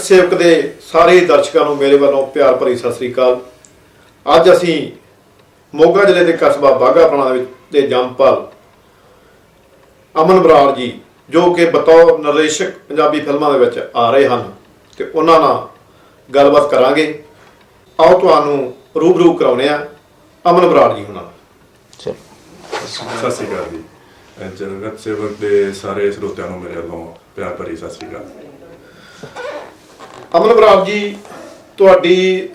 ਸੇਵਕ ਦੇ ਸਾਰੇ ਦਰਸ਼ਕਾਂ ਨੂੰ ਮੇਰੇ ਵੱਲੋਂ ਪਿਆਰ ਭਰੀ ਸਤਿ ਸ੍ਰੀ ਅਕਾਲ। ਅੱਜ ਅਸੀਂ ਮੋਗਾ ਜ਼ਿਲ੍ਹੇ ਦੇ ਕਸਬਾ ਬਾਗਾ ਪੁਰਾਣਾ ਦੇ ਵਿੱਚ ਦੇ ਜੰਮਪਲ ਅਮਨ ਬਰਾੜ ਜੀ ਜੋ ਕਿ ਬਤੌਰ ਨਿਰਦੇਸ਼ਕ ਪੰਜਾਬੀ ਫਿਲਮਾਂ ਦੇ ਵਿੱਚ ਆ ਰਹੇ ਹਨ ਤੇ ਉਹਨਾਂ ਨਾਲ ਗੱਲਬਾਤ ਕਰਾਂਗੇ। ਆਓ ਤੁਹਾਨੂੰ ਰੂਬਰੂ ਕਰਾਉਨੇ ਆ ਅਮਨ ਬਰਾੜ ਜੀ ਹੁਣਾਂ ਚਲੋ। ਸਤਿ ਸ਼੍ਰੀ ਅਕਾਲ ਜੀ। ਜਗਤ ਸੇਵਕ ਦੇ ਸਾਰੇ ਸਰੋਤਿਆਂ ਨੂੰ ਮੇਰੇ ਵੱਲੋਂ ਪਿਆਰ ਭਰੀ ਸਤਿ ਸ਼੍ਰੀ ਅਕਾਲ। ਅਮਨ ਬਰਾੜ ਜੀ, ਤੁਹਾਡੀ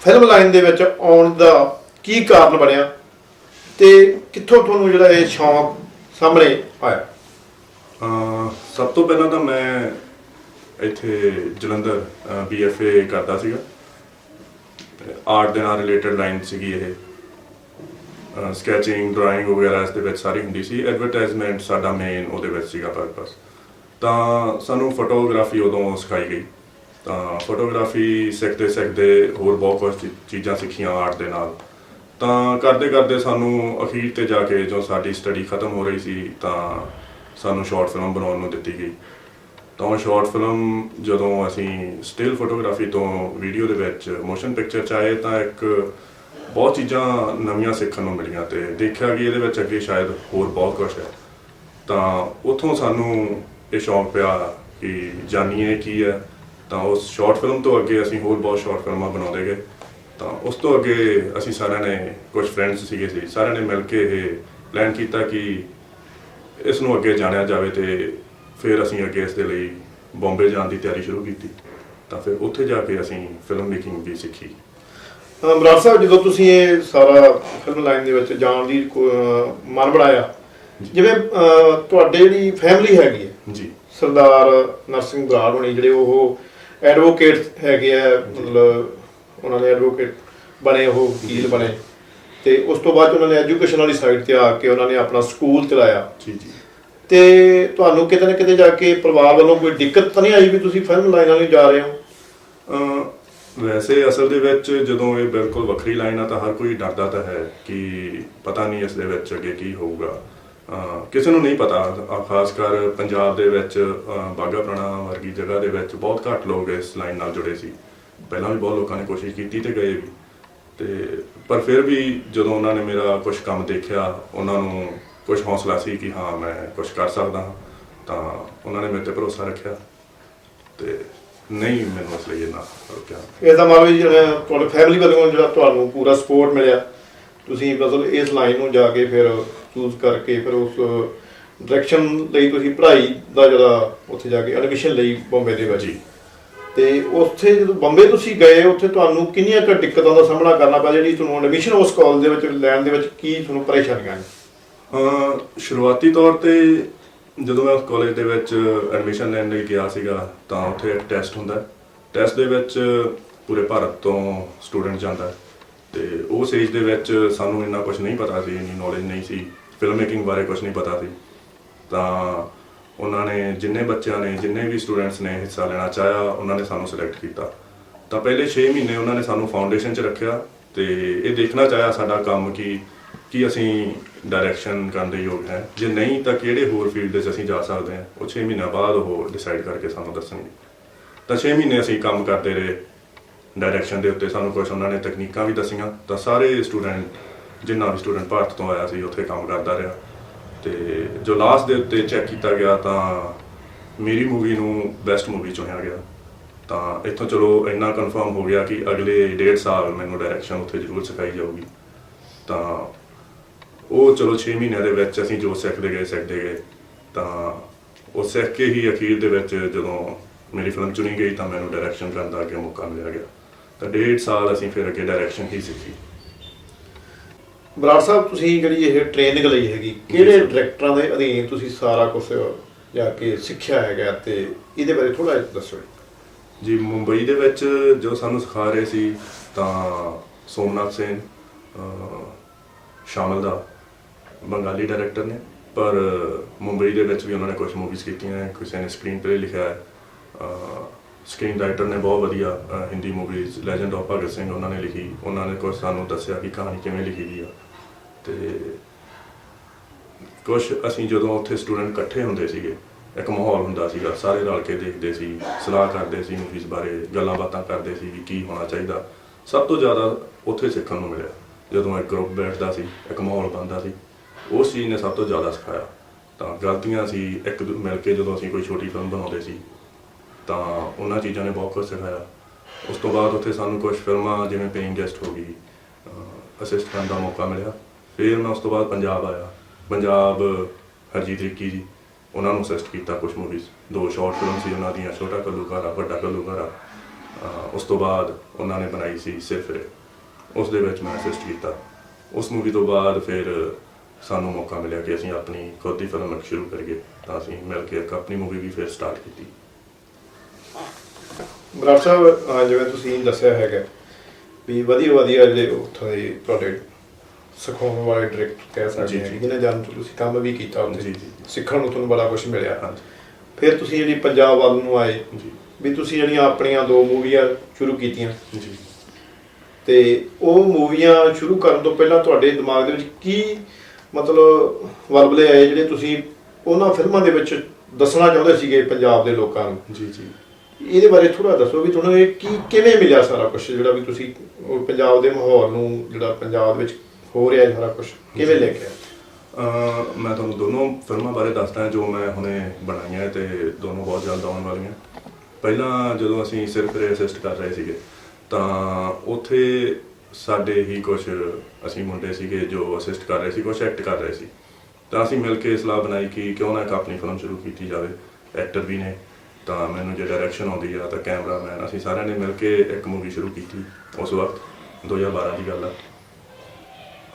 ਫਿਲਮ ਲਾਈਨ ਦੇ ਵਿੱਚ ਆਉਣ ਦਾ ਕੀ ਕਾਰਨ ਬਣਿਆ ਤੇ ਕਿੱਥੋਂ ਤੁਹਾਨੂੰ ਜਿਹੜਾ ਇਹ ਸ਼ੌਂਕ ਸਾਹਮਣੇ ਆਇਆ? ਅਹ, ਸਭ ਤੋਂ ਪਹਿਲਾਂ ਤਾਂ ਮੈਂ ਇੱਥੇ ਜਲੰਧਰ ਬੀਐਫਏ ਕਰਦਾ ਸੀਗਾ। ਆਰਟ ਦੇ ਨਾਲ ਰਿਲੇਟਡ ਲਾਈਨ ਸੀਗੀ ਇਹ। ਸਕੈਚਿੰਗ ਡਰਾਇੰਗ ਵਗੈਰਾ ਇਸ ਦੇ ਵਿੱਚ ਸਾਰੀ ਹੁੰਦੀ ਸੀ। ਐਡਵਰਟਾਈਜ਼ਮੈਂਟ ਸਾਡਾ ਮੇਨ ਉਹਦੇ ਵਿੱਚ ਸੀਗਾ ਪਰਪਸ ਤਾਂ ਸਾਨੂੰ ਫੋਟੋਗ੍ਰਾਫੀ ਉਦੋਂ ਸਿਖਾਈ ਗਈ। ਤਾਂ ਫੋਟੋਗ੍ਰਾਫੀ ਸਿੱਖਦੇ ਸਿੱਖਦੇ ਹੋਰ ਬਹੁਤ ਕੁਝ ਚੀ- ਚੀਜ਼ਾਂ ਸਿੱਖੀਆਂ ਆਰਟ ਦੇ ਨਾਲ। ਤਾਂ ਕਰਦੇ ਕਰਦੇ ਸਾਨੂੰ ਅਖੀਰ ਤੇ ਜਾ ਕੇ ਜੋ ਸਾਡੀ ਸਟੱਡੀ ਖਤਮ ਹੋ ਰਹੀ ਸੀ ਤਾਂ ਸਾਨੂੰ ਸ਼ਾਰਟ ਫਿਲਮ ਬਣਾਉਣ ਨੂੰ ਦਿੱਤੀ ਗਈ। ਤਾਂ ਉਹ ਸ਼ਾਰਟ ਫਿਲਮ ਜਦੋਂ ਅਸੀਂ ਸਟਿਲ ਫੋਟੋਗ੍ਰਾਫੀ ਤੋਂ ਵੀਡੀਓ ਦੇ ਵਿੱਚ ਮੋਸ਼ਨ ਪਿਕਚਰ ਚ ਆਏ ਤਾਂ ਇੱਕ ਬਹੁਤ ਚੀਜ਼ਾਂ ਨਵੀਆਂ ਸਿੱਖਣ ਨੂੰ ਮਿਲੀਆਂ ਤੇ ਦੇਖਿਆ ਕਿ ਇਹਦੇ ਵਿੱਚ ਅੱਗੇ ਸ਼ਾਇਦ ਹੋਰ ਬਹੁਤ ਕੁਝ ਹੈ। ਤਾਂ ਉੱਥੋਂ ਸਾਨੂੰ ਇਹ ਸ਼ੌਂਕ ਪਿਆ ਕਿ ਜਾਣੀਏ ਕੀ ਹੈ। ਤਾਂ ਉਸ ਸ਼ਾਰਟ ਫਿਲਮ ਤੋਂ ਅੱਗੇ ਅਸੀਂ ਹੋਰ ਬਹੁਤ ਸ਼ਾਰਟ ਫਿਲਮਾਂ ਬਣਾਉਂਦੇ ਗਏ। ਤਾਂ ਉਸ ਤੋਂ ਅੱਗੇ ਅਸੀਂ ਸਾਰਿਆਂ ਨੇ ਕੁਝ ਫਰੈਂਡਸ ਸੀਗੇ ਸੀ ਸਾਰਿਆਂ ਨੇ ਮਿਲ ਕੇ ਇਹ ਪਲਾਨ ਕੀਤਾ ਕਿ ਇਸ ਨੂੰ ਅੱਗੇ ਜਾਣਿਆ ਜਾਵੇ ਤੇ ਫਿਰ ਅਸੀਂ ਅੱਗੇ ਇਸ ਦੇ ਲਈ ਬੰਬੇ ਜਾਣ ਦੀ ਤਿਆਰੀ ਸ਼ੁਰੂ ਕੀਤੀ। ਤਾਂ ਫਿਰ ਉੱਥੇ ਜਾ ਕੇ ਅਸੀਂ ਫਿਲਮ ਮੇਕਿੰਗ ਵੀ ਸਿੱਖੀ। ਬਰਾੜ ਸਾਹਿਬ ਜਦੋਂ ਤੁਸੀਂ ਇਹ ਸਾਰਾ ਫਿਲਮ ਲਾਈਨ ਦੇ ਵਿੱਚ ਜਾਣ ਦੀ ਮਨ ਬਣਾਇਆ ਜਿਵੇਂ ਤੁਹਾਡੇ ਜਿਹੜੀ ਫੈਮਿਲੀ ਹੈਗੀ ਹੈ ਜੀ। ਸਰਦਾਰ ਨਰਸਿੰਘ ਬਰਾੜ ਹੋਣੀ ਜਿਹੜੇ ਉਹ ਐਡਵੋਕੇਟ ਹੈਗੇ ਆ ਮਤਲਬ ਉਹਨਾਂ ਨੇ ਐਡਵੋਕੇਟ ਬਣੇ ਉਹ ਵਕੀਲ ਬਣੇ। ਤੇ ਉਸ ਤੋਂ ਬਾਅਦ ਉਹਨਾਂ ਨੇ ਐਜੂਕੇਸ਼ਨ ਵਾਲੀ ਸਾਈਡ ਤੇ ਆ ਕੇ ਉਹਨਾਂ ਨੇ ਆਪਣਾ ਸਕੂਲ ਚਲਾਇਆ। ਜੀ ਜੀ। ਤੇ ਤੁਹਾਨੂੰ ਕਿਤੇ ਨਾ ਕਿਤੇ ਜਾ ਕੇ ਪਰਿਵਾਰ ਵੱਲੋਂ ਕੋਈ ਦਿੱਕਤ ਤਾਂ ਨਹੀਂ ਆਈ ਵੀ ਤੁਸੀਂ ਫਿਲਮ ਲਾਈਨ ਵਾਲੀ ਜਾ ਰਹੇ ਹੋ? ਵੈਸੇ ਅਸਲ ਦੇ ਵਿੱਚ ਜਦੋਂ ਇਹ ਬਿਲਕੁਲ ਵੱਖਰੀ ਲਾਈਨ ਆ ਤਾਂ ਹਰ ਕੋਈ ਡਰਦਾ ਤਾਂ ਹੈ ਕਿ ਪਤਾ ਨਹੀਂ ਇਸ ਦੇ ਵਿੱਚ ਅੱਗੇ ਕੀ ਹੋਊਗਾ। ਕਿਸੇ ਨੂੰ ਨਹੀਂ ਪਤਾ ਖਾਸ ਕਰ ਪੰਜਾਬ ਦੇ ਵਿੱਚ, ਅਹ ਬਾਘਾ ਪੁਰਾਣਾ ਵਰਗੀ ਜਗ੍ਹਾ ਦੇ ਵਿੱਚ ਬਹੁਤ ਘੱਟ ਲੋਕ ਇਸ ਲਾਈਨ ਨਾਲ ਜੁੜੇ ਸੀ। ਪਹਿਲਾਂ ਵੀ ਬਹੁਤ ਲੋਕਾਂ ਨੇ ਕੋਸ਼ਿਸ਼ ਕੀਤੀ ਤੇ ਗਏ ਵੀ। ਤੇ ਪਰ ਫਿਰ ਵੀ ਜਦੋਂ ਉਹਨਾਂ ਨੇ ਮੇਰਾ ਕੁਝ ਕੰਮ ਦੇਖਿਆ, ਉਹਨਾਂ ਨੂੰ ਕੁਝ ਹੌਸਲਾ ਸੀ ਕਿ ਹਾਂ, ਮੈਂ ਕੁਝ ਕਰ ਸਕਦਾ ਹਾਂ, ਤਾਂ ਉਹਨਾਂ ਨੇ ਮੇਰੇ ਤੇ ਭਰੋਸਾ ਰੱਖਿਆ। ਤੇ ਨਹੀਂ ਮੈਨੂੰ ਇਸ ਲਈ ਇਹਨਾਂ ਰੁਕਿਆ। ਇਹਦਾ ਮਤਲਬ ਵੀ ਜਿਹੜਾ ਤੁਹਾਡੇ ਫੈਮਿਲੀ ਵੱਲੋਂ ਜਿਹੜਾ ਤੁਹਾਨੂੰ ਪੂਰਾ ਸਪੋਰਟ ਮਿਲਿਆ। ਤੁਸੀਂ ਮਤਲਬ ਇਸ ਲਾਈਨ ਨੂੰ ਜਾ ਕੇ ਫਿਰ ਚੂਜ਼ ਕਰਕੇ ਫਿਰ ਉਸ ਡਾਇਰੈਕਸ਼ਨ ਲਈ ਤੁਸੀਂ ਪੜ੍ਹਾਈ ਦਾ ਜਿਹੜਾ ਉੱਥੇ ਜਾ ਕੇ ਐਡਮਿਸ਼ਨ ਲਈ ਬੰਬੇ ਦੇ ਵਿੱਚ। ਤੇ ਉੱਥੇ ਜਦੋਂ ਬੰਬੇ ਤੁਸੀਂ ਗਏ ਉੱਥੇ ਤੁਹਾਨੂੰ ਕਿੰਨੀਆਂ ਕੁ ਦਿੱਕਤਾਂ ਦਾ ਸਾਹਮਣਾ ਕਰਨਾ ਪਿਆ? ਜਿਹੜੀ ਤੁਹਾਨੂੰ ਐਡਮਿਸ਼ਨ ਉਸ ਕਾਲਜ ਦੇ ਵਿੱਚ ਲੈਣ ਦੇ ਵਿੱਚ ਕੀ ਤੁਹਾਨੂੰ ਪਰੇਸ਼ਾਨੀਆਂ ਅਹ ਸ਼ੁਰੂਆਤੀ ਤੌਰ ਤੇ ਜਦੋਂ ਮੈਂ ਉਸ ਕਾਲਜ ਦੇ ਵਿੱਚ ਐਡਮਿਸ਼ਨ ਲੈਣ ਲਈ ਗਿਆ ਸੀਗਾ ਤਾਂ ਉੱਥੇ ਟੈਸਟ ਹੁੰਦਾ। ਟੈਸਟ ਦੇ ਵਿੱਚ ਪੂਰੇ ਭਾਰਤ ਤੋਂ ਸਟੂਡੈਂਟ ਜਾਂਦਾ। ਤੇ ਉਸ ਏਜ ਦੇ ਵਿੱਚ ਸਾਨੂੰ ਇੰਨਾ ਕੁਝ ਨਹੀਂ ਪਤਾ ਸੀ, ਇੰਨੀ ਨੌਲੇਜ ਨਹੀਂ ਸੀ ਫਿਲਮ ਮੇਕਿੰਗ ਬਾਰੇ ਕੁਝ ਨਹੀਂ ਪਤਾ ਸੀ। ਤਾਂ ਉਹਨਾਂ ਨੇ ਜਿੰਨੇ ਬੱਚਿਆਂ ਨੇ, ਜਿੰਨੇ ਵੀ ਸਟੂਡੈਂਟਸ ਨੇ ਹਿੱਸਾ ਲੈਣਾ ਚਾਹਿਆ, ਉਹਨਾਂ ਨੇ ਸਾਨੂੰ ਸਿਲੈਕਟ ਕੀਤਾ। ਤਾਂ ਪਹਿਲੇ 6 ਮਹੀਨੇ ਉਹਨਾਂ ਨੇ ਸਾਨੂੰ ਫਾਊਂਡੇਸ਼ਨ 'ਚ ਰੱਖਿਆ ਤੇ ਇਹ ਦੇਖਣਾ ਚਾਹਿਆ ਸਾਡਾ ਕੰਮ ਕਿ, ਕੀ ਅਸੀਂ ਡਾਇਰੈਕਸ਼ਨ ਕਰਨ ਦੇ ਯੋਗ ਹੈ। ਜੇ ਨਹੀਂ ਤਾਂ ਕਿਹੜੇ ਹੋਰ ਫੀਲਡ 'ਚ ਅਸੀਂ ਜਾ ਸਕਦੇ ਹਾਂ? ਉਹ 6 ਮਹੀਨਿਆਂ ਬਾਅਦ ਉਹ ਡਿਸਾਈਡ ਕਰਕੇ ਸਾਨੂੰ ਦੱਸਣਗੇ। ਤਾਂ 6 ਮਹੀਨੇ ਅਸੀਂ ਕੰਮ ਕਰਦੇ ਰਹੇ। ਡਾਇਰੈਕਸ਼ਨ ਦੇ ਉੱਤੇ ਸਾਨੂੰ ਕੁਝ ਉਹਨਾਂ ਨੇ ਤਕਨੀਕਾਂ ਵੀ ਦੱਸੀਆਂ ਤਾਂ ਸਾਰੇ ਸਟੂਡੈਂਟ ਜਿੰਨਾ ਵੀ ਸਟੂਡੈਂਟ ਭਾਰਤ ਤੋਂ ਆਇਆ ਸੀ, ਉੱਥੇ ਕੰਮ ਕਰਦਾ ਰਿਹਾ। ਤੇ ਜੋ ਲਾਸਟ ਦੇ ਉੱਤੇ ਚੈੱਕ ਕੀਤਾ ਗਿਆ ਤਾਂ ਮੇਰੀ ਮੂਵੀ ਨੂੰ ਬੈਸਟ ਮੂਵੀ ਚੁਣਿਆ ਗਿਆ। ਤਾਂ ਇੱਥੋਂ ਚਲੋ ਇੰਨਾ ਕਨਫਰਮ ਹੋ ਗਿਆ ਕਿ ਅਗਲੇ 1.5 ਸਾਲ ਮੈਨੂੰ ਡਾਇਰੈਕਸ਼ਨ ਉੱਥੇ ਜ਼ਰੂਰ ਸਿਖਾਈ ਜਾਊਗੀ। ਤਾਂ ਉਹ ਚਲੋ 6 ਮਹੀਨਿਆਂ ਦੇ ਵਿੱਚ ਅਸੀਂ ਜੋ ਸਿੱਖਦੇ ਗਏ ਸਿੱਖਦੇ ਗਏ। ਤਾਂ ਉਹ ਸਿੱਖ ਕੇ ਹੀ ਅਖੀਰ ਦੇ ਵਿੱਚ ਜਦੋਂ ਮੇਰੀ ਫਿਲਮ ਚੁਣੀ ਗਈ ਤਾਂ ਮੈਨੂੰ ਡਾਇਰੈਕਸ਼ਨ ਕਰਨ ਦਾ ਅੱਗੇ ਮੌਕਾ ਮਿਲਿਆ ਗਿਆ। ਤਾਂ 1.5 ਸਾਲ ਅਸੀਂ ਫਿਰ ਅੱਗੇ ਡਾਇਰੈਕਸ਼ਨ ਹੀ ਸਿੱਖੀ? ਬਰਾੜ ਸਾਹਿਬ ਤੁਸੀਂ ਜਿਹੜੀ ਇਹ ਟ੍ਰੇਨਿੰਗ ਲਈ ਹੈਗੀ ਕਿਹੜੇ ਡਾਇਰੈਕਟਰਾਂ ਦੇ ਅਧੀਨ ਤੁਸੀਂ ਸਾਰਾ ਕੁਝ ਜਾ ਕੇ ਸਿੱਖਿਆ ਹੈਗਾ ਤੇ ਇਹਦੇ ਬਾਰੇ ਥੋੜਾ ਦੱਸੋ ਜੀ। ਮੁੰਬਈ ਦੇ ਵਿੱਚ ਜੋ ਸਾਨੂੰ ਸਿਖਾ ਰਹੇ ਸੀ ਤਾਂ ਸੋਮਨਾਥ ਸੇਨ ਅਹ, ਸ਼ਾਮਲ ਦਾ ਬੰਗਾਲੀ ਡਾਇਰੈਕਟਰ ਨੇ। ਪਰ ਮੁੰਬਈ ਦੇ ਵਿੱਚ ਵੀ ਉਹਨਾਂ ਨੇ ਕੁਝ ਮੂਵੀਜ਼ ਕੀਤੀਆਂ ਕਿਸੇ ਨੇ ਸਕਰੀਨ ਪਲੇ ਲਿਖਿਆ ਹੈ ਸਕਰੀਨ ਰਾਈਟਰ ਨੇ ਬਹੁਤ ਵਧੀਆ ਅਹ, Hindi movies legend of Bhagat Singh ਉਹਨਾਂ ਨੇ ਲਿਖੀ ਉਹਨਾਂ ਨੇ ਕੁਝ ਸਾਨੂੰ ਦੱਸਿਆ ਕਿ ਕਹਾਣੀ ਕਿਵੇਂ ਲਿਖੀ ਦੀ ਆ। ਤੇ ਕੁਝ ਅਸੀਂ ਜਦੋਂ ਉੱਥੇ ਸਟੂਡੈਂਟ ਇਕੱਠੇ ਹੁੰਦੇ ਸੀਗੇ ਇੱਕ ਮਾਹੌਲ ਹੁੰਦਾ ਸੀਗਾ ਸਾਰੇ ਰਲ ਕੇ ਦੇਖਦੇ ਸੀ ਸਲਾਹ ਕਰਦੇ ਸੀ ਮੂਵੀਜ਼ ਬਾਰੇ ਗੱਲਾਂ ਬਾਤਾਂ ਕਰਦੇ ਸੀ ਵੀ ਕੀ ਹੋਣਾ ਚਾਹੀਦਾ। ਸਭ ਤੋਂ ਜ਼ਿਆਦਾ ਉੱਥੇ ਸਿੱਖਣ ਨੂੰ ਮਿਲਿਆ। ਜਦੋਂ ਇੱਕ ਗਰੁੱਪ ਬੈਠਦਾ ਸੀ ਇੱਕ ਮਾਹੌਲ ਬਣਦਾ ਸੀ ਉਸ ਚੀਜ਼ ਨੇ ਸਭ ਤੋਂ ਜ਼ਿਆਦਾ ਸਿਖਾਇਆ। ਤਾਂ ਗਲਤੀਆਂ ਸੀ ਇੱਕ ਦੂ- ਮਿਲ ਕੇ ਜਦੋਂ ਅਸੀਂ ਕੋਈ ਛੋਟੀ ਫਿਲਮ ਬਣਾਉਂਦੇ ਸੀ ਤਾਂ ਉਹਨਾਂ ਚੀਜ਼ਾਂ ਨੇ ਬਹੁਤ ਕੁਝ ਸਿਖਾਇਆ। ਉਸ ਤੋਂ ਬਾਅਦ ਉੱਥੇ ਸਾਨੂੰ ਕੁਝ ਫਿਲਮਾਂ, ਜਿਵੇਂ ਪੇਇੰਗ ਗੈਸਟ ਹੋ ਗਈ ਅਸਿਸਟ ਕਰਨ ਦਾ ਮੌਕਾ ਮਿਲਿਆ। ਫਿਰ ਮੈਂ ਉਸ ਤੋਂ ਬਾਅਦ ਪੰਜਾਬ ਆਇਆ। ਪੰਜਾਬ, ਹਰਜੀਤ ਰਿੱਕੀ ਜੀ, ਉਹਨਾਂ ਨੂੰ ਅਸਿਸਟ ਕੀਤਾ ਕੁਝ ਮੂਵੀਜ਼ ਦੋ ਸ਼ਾਰਟ ਫਿਲਮ ਸੀ ਉਹਨਾਂ ਦੀਆਂ, ਛੋਟਾ ਕੱਲੂਕਾਰਾ ਵੱਡਾ ਕੱਲੂਕਾਰਾ ਅਹ ਉਸ ਤੋਂ ਬਾਅਦ ਉਹਨਾਂ ਨੇ ਬਣਾਈ ਸੀ ਸਿਰਫ ਉਸ ਦੇ ਵਿੱਚ ਮੈਂ ਅਸਿਸਟ ਕੀਤਾ। ਉਸ ਮੂਵੀ ਤੋਂ ਬਾਅਦ ਫਿਰ ਸਾਨੂੰ ਮੌਕਾ ਮਿਲਿਆ ਕਿ ਅਸੀਂ ਆਪਣੀ ਖੁਦ ਦੀ ਫਿਲਮ ਸ਼ੁਰੂ ਕਰੀਏ। ਤਾਂ ਅਸੀਂ ਮਿਲ ਕੇ ਇੱਕ ਆਪਣੀ ਮੂਵੀ ਵੀ ਫਿਰ ਸਟਾਰਟ ਕੀਤੀ। ਬਰਾੜ ਸਾਹਿਬ ਅਹ ਜਿਵੇਂ ਤੁਸੀਂ ਦੱਸਿਆ ਹੈਗਾ ਵੀ ਵਧੀਆ ਵਧੀਆ ਜਿਹੜੇ ਉੱਥੋਂ ਦੇ ਤੁਹਾਡੇ ਸਿਖਾਉਣ ਵਾਲੇ ਡਾਇਰੈਕਟਰ ਕਹਿ ਸਕਦੇ ਹਾਂ ਜੀ। ਜਿਨ੍ਹਾਂ ਜਾਨ ਤੁਸੀਂ ਕੰਮ ਵੀ ਕੀਤਾ ਉੱਥੇ ਜੀ, ਜੀ। ਸਿੱਖਣ ਨੂੰ ਤੁਹਾਨੂੰ ਬੜਾ ਕੁਝ ਮਿਲਿਆ। ਹਾਂਜੀ। ਫਿਰ ਤੁਸੀਂ ਜਿਹੜੀ ਪੰਜਾਬ ਵੱਲ ਨੂੰ ਆਏ ਜੀ। ਵੀ ਤੁਸੀਂ ਜਿਹੜੀਆਂ ਆਪਣੀਆਂ ਦੋ ਮੂਵੀਆਂ ਸ਼ੁਰੂ ਕੀਤੀਆਂ। ਜੀ। ਤੇ ਉਹ ਮੂਵੀਆਂ ਸ਼ੁਰੂ ਕਰਨ ਤੋਂ ਪਹਿਲਾਂ ਤੁਹਾਡੇ ਦਿਮਾਗ ਦੇ ਵਿੱਚ ਕੀ ਮਤਲਬ ਵਲਵਲੇ ਆਏ ਜਿਹੜੇ ਤੁਸੀਂ ਉਹਨਾਂ ਫਿਲਮਾਂ ਦੇ ਵਿੱਚ ਦੱਸਣਾ ਚਾਹੁੰਦੇ ਸੀਗੇ ਪੰਜਾਬ ਦੇ ਲੋਕਾਂ ਨੂੰ? ਜੀ ਜੀ। ਇਹਦੇ ਬਾਰੇ ਥੋੜਾ ਦੱਸੋ ਵੀ ਤੁਹਾਨੂੰ ਇਹ ਕੀ ਕਿਵੇਂ ਮਿਲਿਆ ਸਾਰਾ ਕੁਝ ਜਿਹੜਾ ਵੀ ਤੁਸੀਂ ਉਹ ਪੰਜਾਬ ਦੇ ਮਾਹੌਲ ਨੂੰ ਜਿਹੜਾ ਪੰਜਾਬ ਵਿੱਚ ਹੋ ਰਿਹਾ ਹੈ ਸਾਰਾ ਕੁਝ ਕਿਵੇਂ ਲੈ ਕੇ ਆਏ? ਮੈਂ ਤੁਹਾਨੂੰ ਦੋਨੋਂ ਫਿਲਮਾਂ ਬਾਰੇ ਦੱਸਦਾ ਜੋ ਮੈਂ ਹੁਣੇ ਬਣਾਈਆਂ ਤੇ ਦੋਨੋਂ ਬਹੁਤ ਜਲਦ ਆਉਣ ਵਾਲੀਆਂ ਪਹਿਲਾਂ ਜਦੋਂ ਅਸੀਂ ਸਿਰਫ ਰੇ ਅਸਿਸਟ ਕਰ ਰਹੇ ਸੀਗੇ ਤਾਂ ਉੱਥੇ ਸਾਡੇ ਹੀ ਕੁਝ ਅਸੀਂ ਮੁੰਡੇ ਸੀਗੇ ਜੋ ਅਸਿਸਟ ਕਰ ਰਹੇ ਸੀ ਕੁਝ ਐਕਟ ਕਰ ਰਹੇ ਸੀ। ਤਾਂ ਅਸੀਂ ਮਿਲ ਕੇ ਸਲਾਹ ਬਣਾਈ ਕਿ ਕਿਉਂ ਨਾ ਇੱਕ ਆਪਣੀ ਫਿਲਮ ਸ਼ੁਰੂ ਕੀਤੀ ਜਾਵੇ ਐਕਟਰ ਵੀ ਨੇ। ਤਾਂ ਮੈਨੂੰ ਜੇ ਡਾਇਰੈਕਸ਼ਨ ਆਉਂਦੀ ਆ ਤਾਂ ਕੈਮਰਾਮੈਨ ਅਸੀਂ ਸਾਰਿਆਂ ਨੇ ਮਿਲ ਕੇ ਇੱਕ ਮੂਵੀ ਸ਼ੁਰੂ ਕੀਤੀ ਉਸ ਵਕਤ 2012 ਦੀ ਗੱਲ ਆ।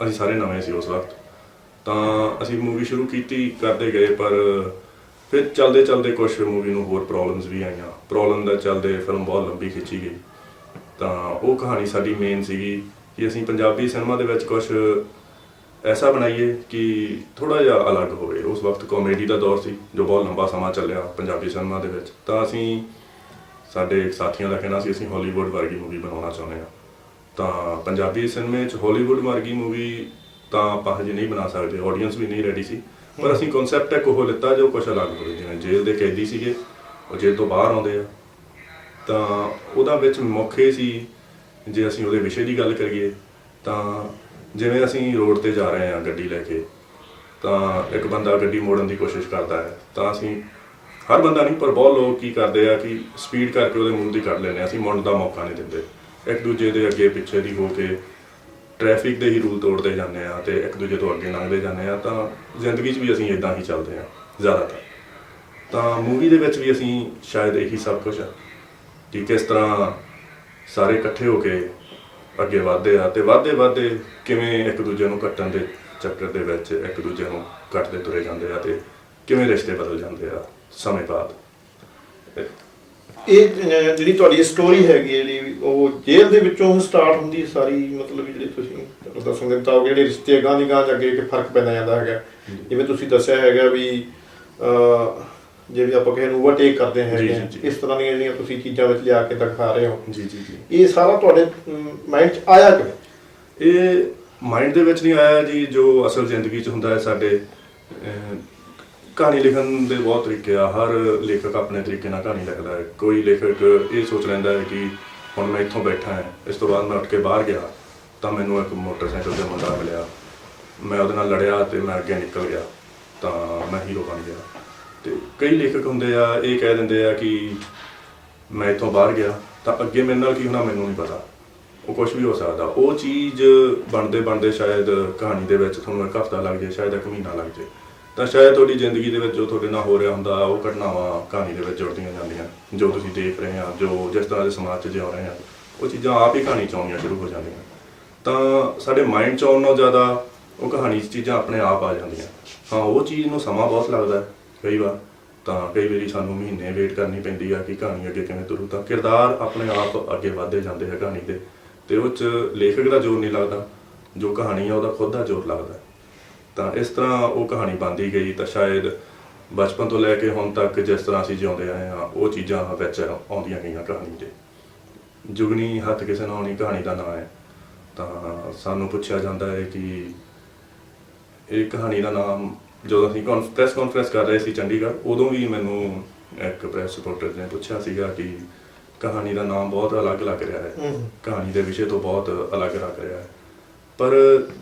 ਅਸੀਂ ਸਾਰੇ ਨਵੇਂ ਸੀ ਉਸ ਵਕਤ। ਤਾਂ ਅਸੀਂ ਮੂਵੀ ਸ਼ੁਰੂ ਕੀਤੀ ਕਰਦੇ ਗਏ, ਪਰ ਫਿਰ ਚਲਦੇ ਚਲਦੇ ਕੁਝ ਮੂਵੀ ਨੂੰ ਹੋਰ ਪ੍ਰੋਬਲਮਸ ਵੀ ਆਈਆਂ। ਪ੍ਰੋਬਲਮ ਦਾ ਚਲਦੇ ਫਿਲਮ ਬਹੁਤ ਲੰਬੀ ਖਿੱਚੀ ਗਈ। ਤਾਂ ਉਹ ਕਹਾਣੀ ਸਾਡੀ ਮੇਨ ਸੀਗੀ ਕਿ ਅਸੀਂ ਪੰਜਾਬੀ ਸਿਨੇਮਾ ਦੇ ਵਿੱਚ ਕੁਝ ਐਸਾ ਬਣਾਈਏ ਕਿ ਥੋੜਾ ਜਿਹਾ ਅਲੱਗ ਹੋਵੇ। ਉਸ ਵਕਤ ਕਾਮੇਡੀ ਦਾ ਦੌਰ ਸੀ, ਜੋ ਬਹੁਤ ਲੰਬਾ ਸਮਾਂ ਚੱਲਿਆ ਪੰਜਾਬੀ ਸਿਨੇਮਾ ਦੇ ਵਿੱਚ। ਤਾਂ ਅਸੀਂ, ਸਾਡੇ ਸਾਥੀਆਂ ਦਾ ਕਹਿਣਾ ਸੀ, ਅਸੀਂ ਹਾਲੀਵੁੱਡ ਵਰਗੀ ਮੂਵੀ ਬਣਾਉਣਾ ਚਾਹੁੰਦੇ ਹਾਂ। ਤਾਂ ਪੰਜਾਬੀ ਸਿਨੇਮੇ 'ਚ ਹਾਲੀਵੁੱਡ ਵਰਗੀ ਮੂਵੀ ਤਾਂ ਆਪਾਂ ਹਜੇ ਨਹੀਂ ਬਣਾ ਸਕਦੇ ਆਡੀਅנס ਵੀ ਨਹੀਂ ਰੈਡੀ ਸੀ। ਪਰ ਅਸੀਂ ਕਨਸੈਪਟ ਇੱਕ ਉਹ ਲਿੱਤਾ, ਜੋ ਕੁਝ ਅਲੱਗ ਹੋਵੇ ਜਿਵੇਂ ਜੇਲ੍ਹ ਦੇ ਕੈਦੀ ਸੀਗੇ, ਉਹ ਜੇਲ੍ਹ ਤੋਂ ਬਾਹਰ ਆਉਂਦੇ ਆ। ਤਾਂ ਉਹਦਾ ਵਿੱਚ ਮੁੱਖ ਇਹ ਸੀ, ਜੇ ਅਸੀਂ ਉਹਦੇ ਵਿਸ਼ੇ ਦੀ ਗੱਲ ਕਰੀਏ, ਤਾਂ ਜਿਵੇਂ ਅਸੀਂ ਰੋਡ ਤੇ ਜਾ ਰਹੇ ਹਾਂ ਗੱਡੀ ਲੈ ਕੇ ਤਾਂ ਇੱਕ ਬੰਦਾ ਗੱਡੀ ਮੋੜਨ ਦੀ ਕੋਸ਼ਿਸ਼ ਕਰਦਾ ਹੈ, ਤਾਂ ਅਸੀਂ ਹਰ ਬੰਦਾ ਨਹੀਂ, ਪਰ ਬਹੁਤ ਲੋਕ ਕੀ ਕਰਦੇ ਆ ਕਿ ਸਪੀਡ ਕਰਕੇ ਉਹਦੇ ਮੂੰਹ ਦੀ ਕੱਢ ਲੈਂਦੇ ਆ, ਅਸੀਂ ਮੁੜਨ ਦਾ ਮੌਕਾ ਨਹੀਂ ਦਿੰਦੇ। ਇੱਕ ਦੂਜੇ ਦੇ ਅੱਗੇ ਪਿੱਛੇ ਦੀ ਹੋ ਕੇ ਟ੍ਰੈਫਿਕ ਦੇ ਹੀ ਰੂਲ ਤੋੜਦੇ ਜਾਂਦੇ ਆ ਤੇ ਇੱਕ ਦੂਜੇ ਤੋਂ ਅੱਗੇ ਲੰਘਦੇ ਜਾਂਦੇ ਆ, ਤਾਂ ਜ਼ਿੰਦਗੀ 'ਚ ਵੀ ਅਸੀਂ ਇਦਾਂ ਹੀ ਚੱਲਦੇ ਆ, ਜ਼ਿਆਦਾਤਰ। ਤਾਂ ਮੂਵੀ ਦੇ ਵਿੱਚ ਵੀ ਅਸੀਂ ਸ਼ਾਇਦ ਇਹੀ ਸਭ ਕੁਝ ਆ ਕਿ ਕਿਸ ਤਰ੍ਹਾਂ ਸਾਰੇ ਇਕੱਠੇ ਹੋ ਕੇ ਅੱਗੇ ਵਧਦੇ ਆ ਤੇ ਵਧਦੇ ਵਧਦੇ ਕਿਵੇਂ ਇੱਕ ਦੂਜੇ ਨੂੰ ਕੱਟਣ ਦੇ ਚੱਕਰ ਦੇ ਵਿੱਚ ਇੱਕ ਦੂਜੇ ਨੂੰ ਕੱਟਦੇ ਤੁਰੇ ਜਾਂਦੇ ਆ ਤੇ ਕਿਵੇਂ ਰਿਸ਼ਤੇ ਬਦਲ ਜਾਂਦੇ ਆ ਸਮੇਂ ਬਾਅਦ? ਇਹ ਜਿਹੜੀ ਤੁਹਾਡੀ ਸਟੋਰੀ ਹੈਗੀ ਜਿਹੜੀ ਉਹ ਜੇਲ੍ਹ ਦੇ ਵਿੱਚੋਂ ਸਟਾਰਟ ਹੁੰਦੀ ਹੈ ਸਾਰੀ ਮਤਲਬ ਜਿਹੜੇ ਤੁਸੀਂ ਦੱਸੋਗੇ ਤਾਂ ਜਿਹੜੇ ਰਿਸ਼ਤੇ ਅਗਾਂਹ ਦੀ ਗਾਂਹ ਅੱਗੇ ਕਿ ਫ਼ਰਕ ਪੈਂਦਾ ਜਾਂਦਾ ਹੈਗਾ। ਜਿਵੇਂ ਤੁਸੀਂ ਦੱਸਿਆ ਹੈਗਾ ਵੀ ਜਿਹੜੇ ਆਪਾਂ ਕਿਸੇ ਨੂੰ ਓਵਰਟੇਕ ਕਰਦੇ ਹੈਗੇ। ਇਸ ਤਰ੍ਹਾਂ ਦੀਆਂ ਜਿਹੜੀਆਂ ਤੁਸੀਂ ਚੀਜ਼ਾਂ ਵਿੱਚ ਲਿਆ ਕੇ ਦਿਖਾ ਰਹੇ ਹੋ। ਜੀ ਜੀ ਜੀ। ਇਹ ਸਾਰਾ ਤੁਹਾਡੇ ਮਾਈਂਡ 'ਚ ਆਇਆ ਕਿਵੇਂ? ਇਹ ਮਾਈਂਡ ਦੇ ਵਿੱਚ ਨਹੀਂ ਆਇਆ ਜੀ ਜੋ ਅਸਲ ਜ਼ਿੰਦਗੀ 'ਚ ਹੁੰਦਾ ਹੈ ਸਾਡੇ ਅਹ, ਕਹਾਣੀ ਲਿਖਣ ਦੇ ਬਹੁਤ ਤਰੀਕੇ ਆ। ਹਰ ਲੇਖਕ ਆਪਣੇ ਤਰੀਕੇ ਨਾਲ ਕਹਾਣੀ ਲਿਖਦਾ ਹੈ। ਕੋਈ ਲੇਖਕ ਇਹ ਸੋਚ ਲੈਂਦਾ ਹੈ ਕਿ ਹੁਣ ਮੈਂ ਇੱਥੋਂ ਬੈਠਾ ਹਾਂ ਇਸ ਤੋਂ ਬਾਅਦ ਮੈਂ ਉੱਠ ਕੇ ਬਾਹਰ ਗਿਆ ਤਾਂ ਮੈਨੂੰ ਇੱਕ ਮੋਟਰਸਾਈਕਲ ਤੇ ਮੁੰਡਾ ਮਿਲਿਆ। ਮੈਂ ਉਹਦੇ ਨਾਲ ਲੜਿਆ ਤੇ ਮੈਂ ਅੱਗੇ ਨਿਕਲ ਗਿਆ ਤਾਂ ਮੈਂ ਹੀਰੋ ਬਣ ਗਿਆ। ਤੇ ਕਈ ਲੇਖਕ ਹੁੰਦੇ ਆ ਇਹ ਕਹਿ ਦਿੰਦੇ ਆ ਕਿ ਮੈਂ ਇੱਥੋਂ ਬਾਹਰ ਗਿਆ ਤਾਂ ਅੱਗੇ ਮੇਰੇ ਨਾਲ ਕੀ ਹੋਣਾ ਮੈਨੂੰ ਨਹੀਂ ਪਤਾ। ਉਹ ਕੁਝ ਵੀ ਹੋ ਸਕਦਾ। ਉਹ ਚੀਜ਼ ਬਣਦੇ ਬਣਦੇ ਸ਼ਾਇਦ ਕਹਾਣੀ ਦੇ ਵਿੱਚ ਤੁਹਾਨੂੰ ਇੱਕ ਹਫ਼ਤਾ ਲੱਗ ਜਾਏ, ਸ਼ਾਇਦ ਇੱਕ ਮਹੀਨਾ ਲੱਗ ਜਾਏ। ਤਾਂ ਸ਼ਾਇਦ ਤੁਹਾਡੀ ਜ਼ਿੰਦਗੀ ਦੇ ਵਿੱਚ ਜੋ ਤੁਹਾਡੇ ਨਾਲ ਹੋ ਰਿਹਾ ਹੁੰਦਾ, ਉਹ ਘਟਨਾਵਾਂ ਕਹਾਣੀ ਦੇ ਵਿੱਚ ਜੁੜਦੀਆਂ ਜਾਂਦੀਆਂ, ਜੋ ਤੁਸੀਂ ਦੇਖ ਰਹੇ ਆ, ਜੋ ਜਿਸ ਤਰ੍ਹਾਂ ਦੇ ਸਮਾਜ 'ਚ ਜਿਉ ਰਹੇ ਆ, ਉਹ ਚੀਜ਼ਾਂ ਆਪ ਹੀ ਕਹਾਣੀ 'ਚ ਆਉਣੀਆਂ ਸ਼ੁਰੂ ਹੋ ਜਾਂਦੀਆਂ। ਤਾਂ ਸਾਡੇ ਮਾਈਂਡ 'ਚ ਆਉਣ ਨਾਲੋਂ ਜ਼ਿਆਦਾ ਉਹ ਕਹਾਣੀ 'ਚ ਚੀਜ਼ਾਂ ਆਪਣੇ ਆਪ ਆ ਜਾਂਦੀਆਂ। ਹਾਂ, ਉਹ ਚੀਜ਼ ਨੂੰ ਸਮਾਂ ਬਹੁਤ ਲੱਗਦਾ ਕਈ ਵਾਰ। ਤਾਂ ਕਈ ਵਾਰੀ ਸਾਨੂੰ ਮਹੀਨੇ ਵੇਟ ਕਰਨੀ ਪੈਂਦੀ ਆ ਕਿ ਕਹਾਣੀ ਅੱਗੇ ਕਿਵੇਂ ਤੁਰੂ। ਤਾਂ ਕਿਰਦਾਰ ਆਪਣੇ ਆਪ ਅੱਗੇ ਵਧਦੇ ਜਾਂਦੇ ਆ ਕਹਾਣੀ ਦੇ। ਤੇ ਉਹ 'ਚ ਲੇਖਕ ਦਾ ਜ਼ੋਰ ਨਹੀਂ ਲੱਗਦਾ, ਜੋ ਕਹਾਣੀ ਆ ਉਹਦਾ ਖੁਦ ਦਾ ਜ਼ੋਰ ਲੱਗਦਾ। ਤਾਂ ਇਸ ਤਰ੍ਹਾਂ ਉਹ ਕਹਾਣੀ ਬਣਦੀ ਗਈ ਤਾਂ ਸ਼ਾਇਦ ਬਚਪਨ ਤੋਂ ਲੈ ਕੇ ਹੁਣ ਤੱਕ ਜਿਸ ਤਰ੍ਹਾਂ ਅਸੀਂ ਜਿਉਂਦੇ ਆਏ ਆ ਉਹ ਚੀਜ਼ਾਂ ਵਿੱਚ ਆਉਂਦੀਆਂ ਗਈਆਂ ਕਹਾਣੀ ਦੇ। ਜੁਗਨੀ ਹੱਥ ਕਿਸੇ ਨਾਲ ਆਉਣੀ ਕਹਾਣੀ ਦਾ ਨਾਮ ਹੈ। ਤਾਂ ਸਾਨੂੰ ਪੁੱਛਿਆ ਜਾਂਦਾ ਹੈ ਕਿ ਇਹ ਕਹਾਣੀ ਦਾ ਨਾਮ ਜਦੋਂ ਅਸੀਂ ਪ੍ਰੈਸ ਕਾਨਫਰੰਸ ਕਰ ਰਹੇ ਸੀ ਚੰਡੀਗੜ੍ਹ, ਉਦੋਂ ਵੀ ਮੈਨੂੰ ਇੱਕ ਪ੍ਰੈਸ ਰਿਪੋਰਟਰ ਨੇ ਪੁੱਛਿਆ ਸੀਗਾ ਕਿ ਕਹਾਣੀ ਦਾ ਨਾਮ ਬਹੁਤ ਅਲੱਗ ਲੱਗ ਰਿਹਾ ਹੈ। ਕਹਾਣੀ ਦੇ ਵਿਸ਼ੇ ਤੋਂ ਬਹੁਤ ਅਲੱਗ ਲੱਗ ਰਿਹਾ ਹੈ। ਪਰ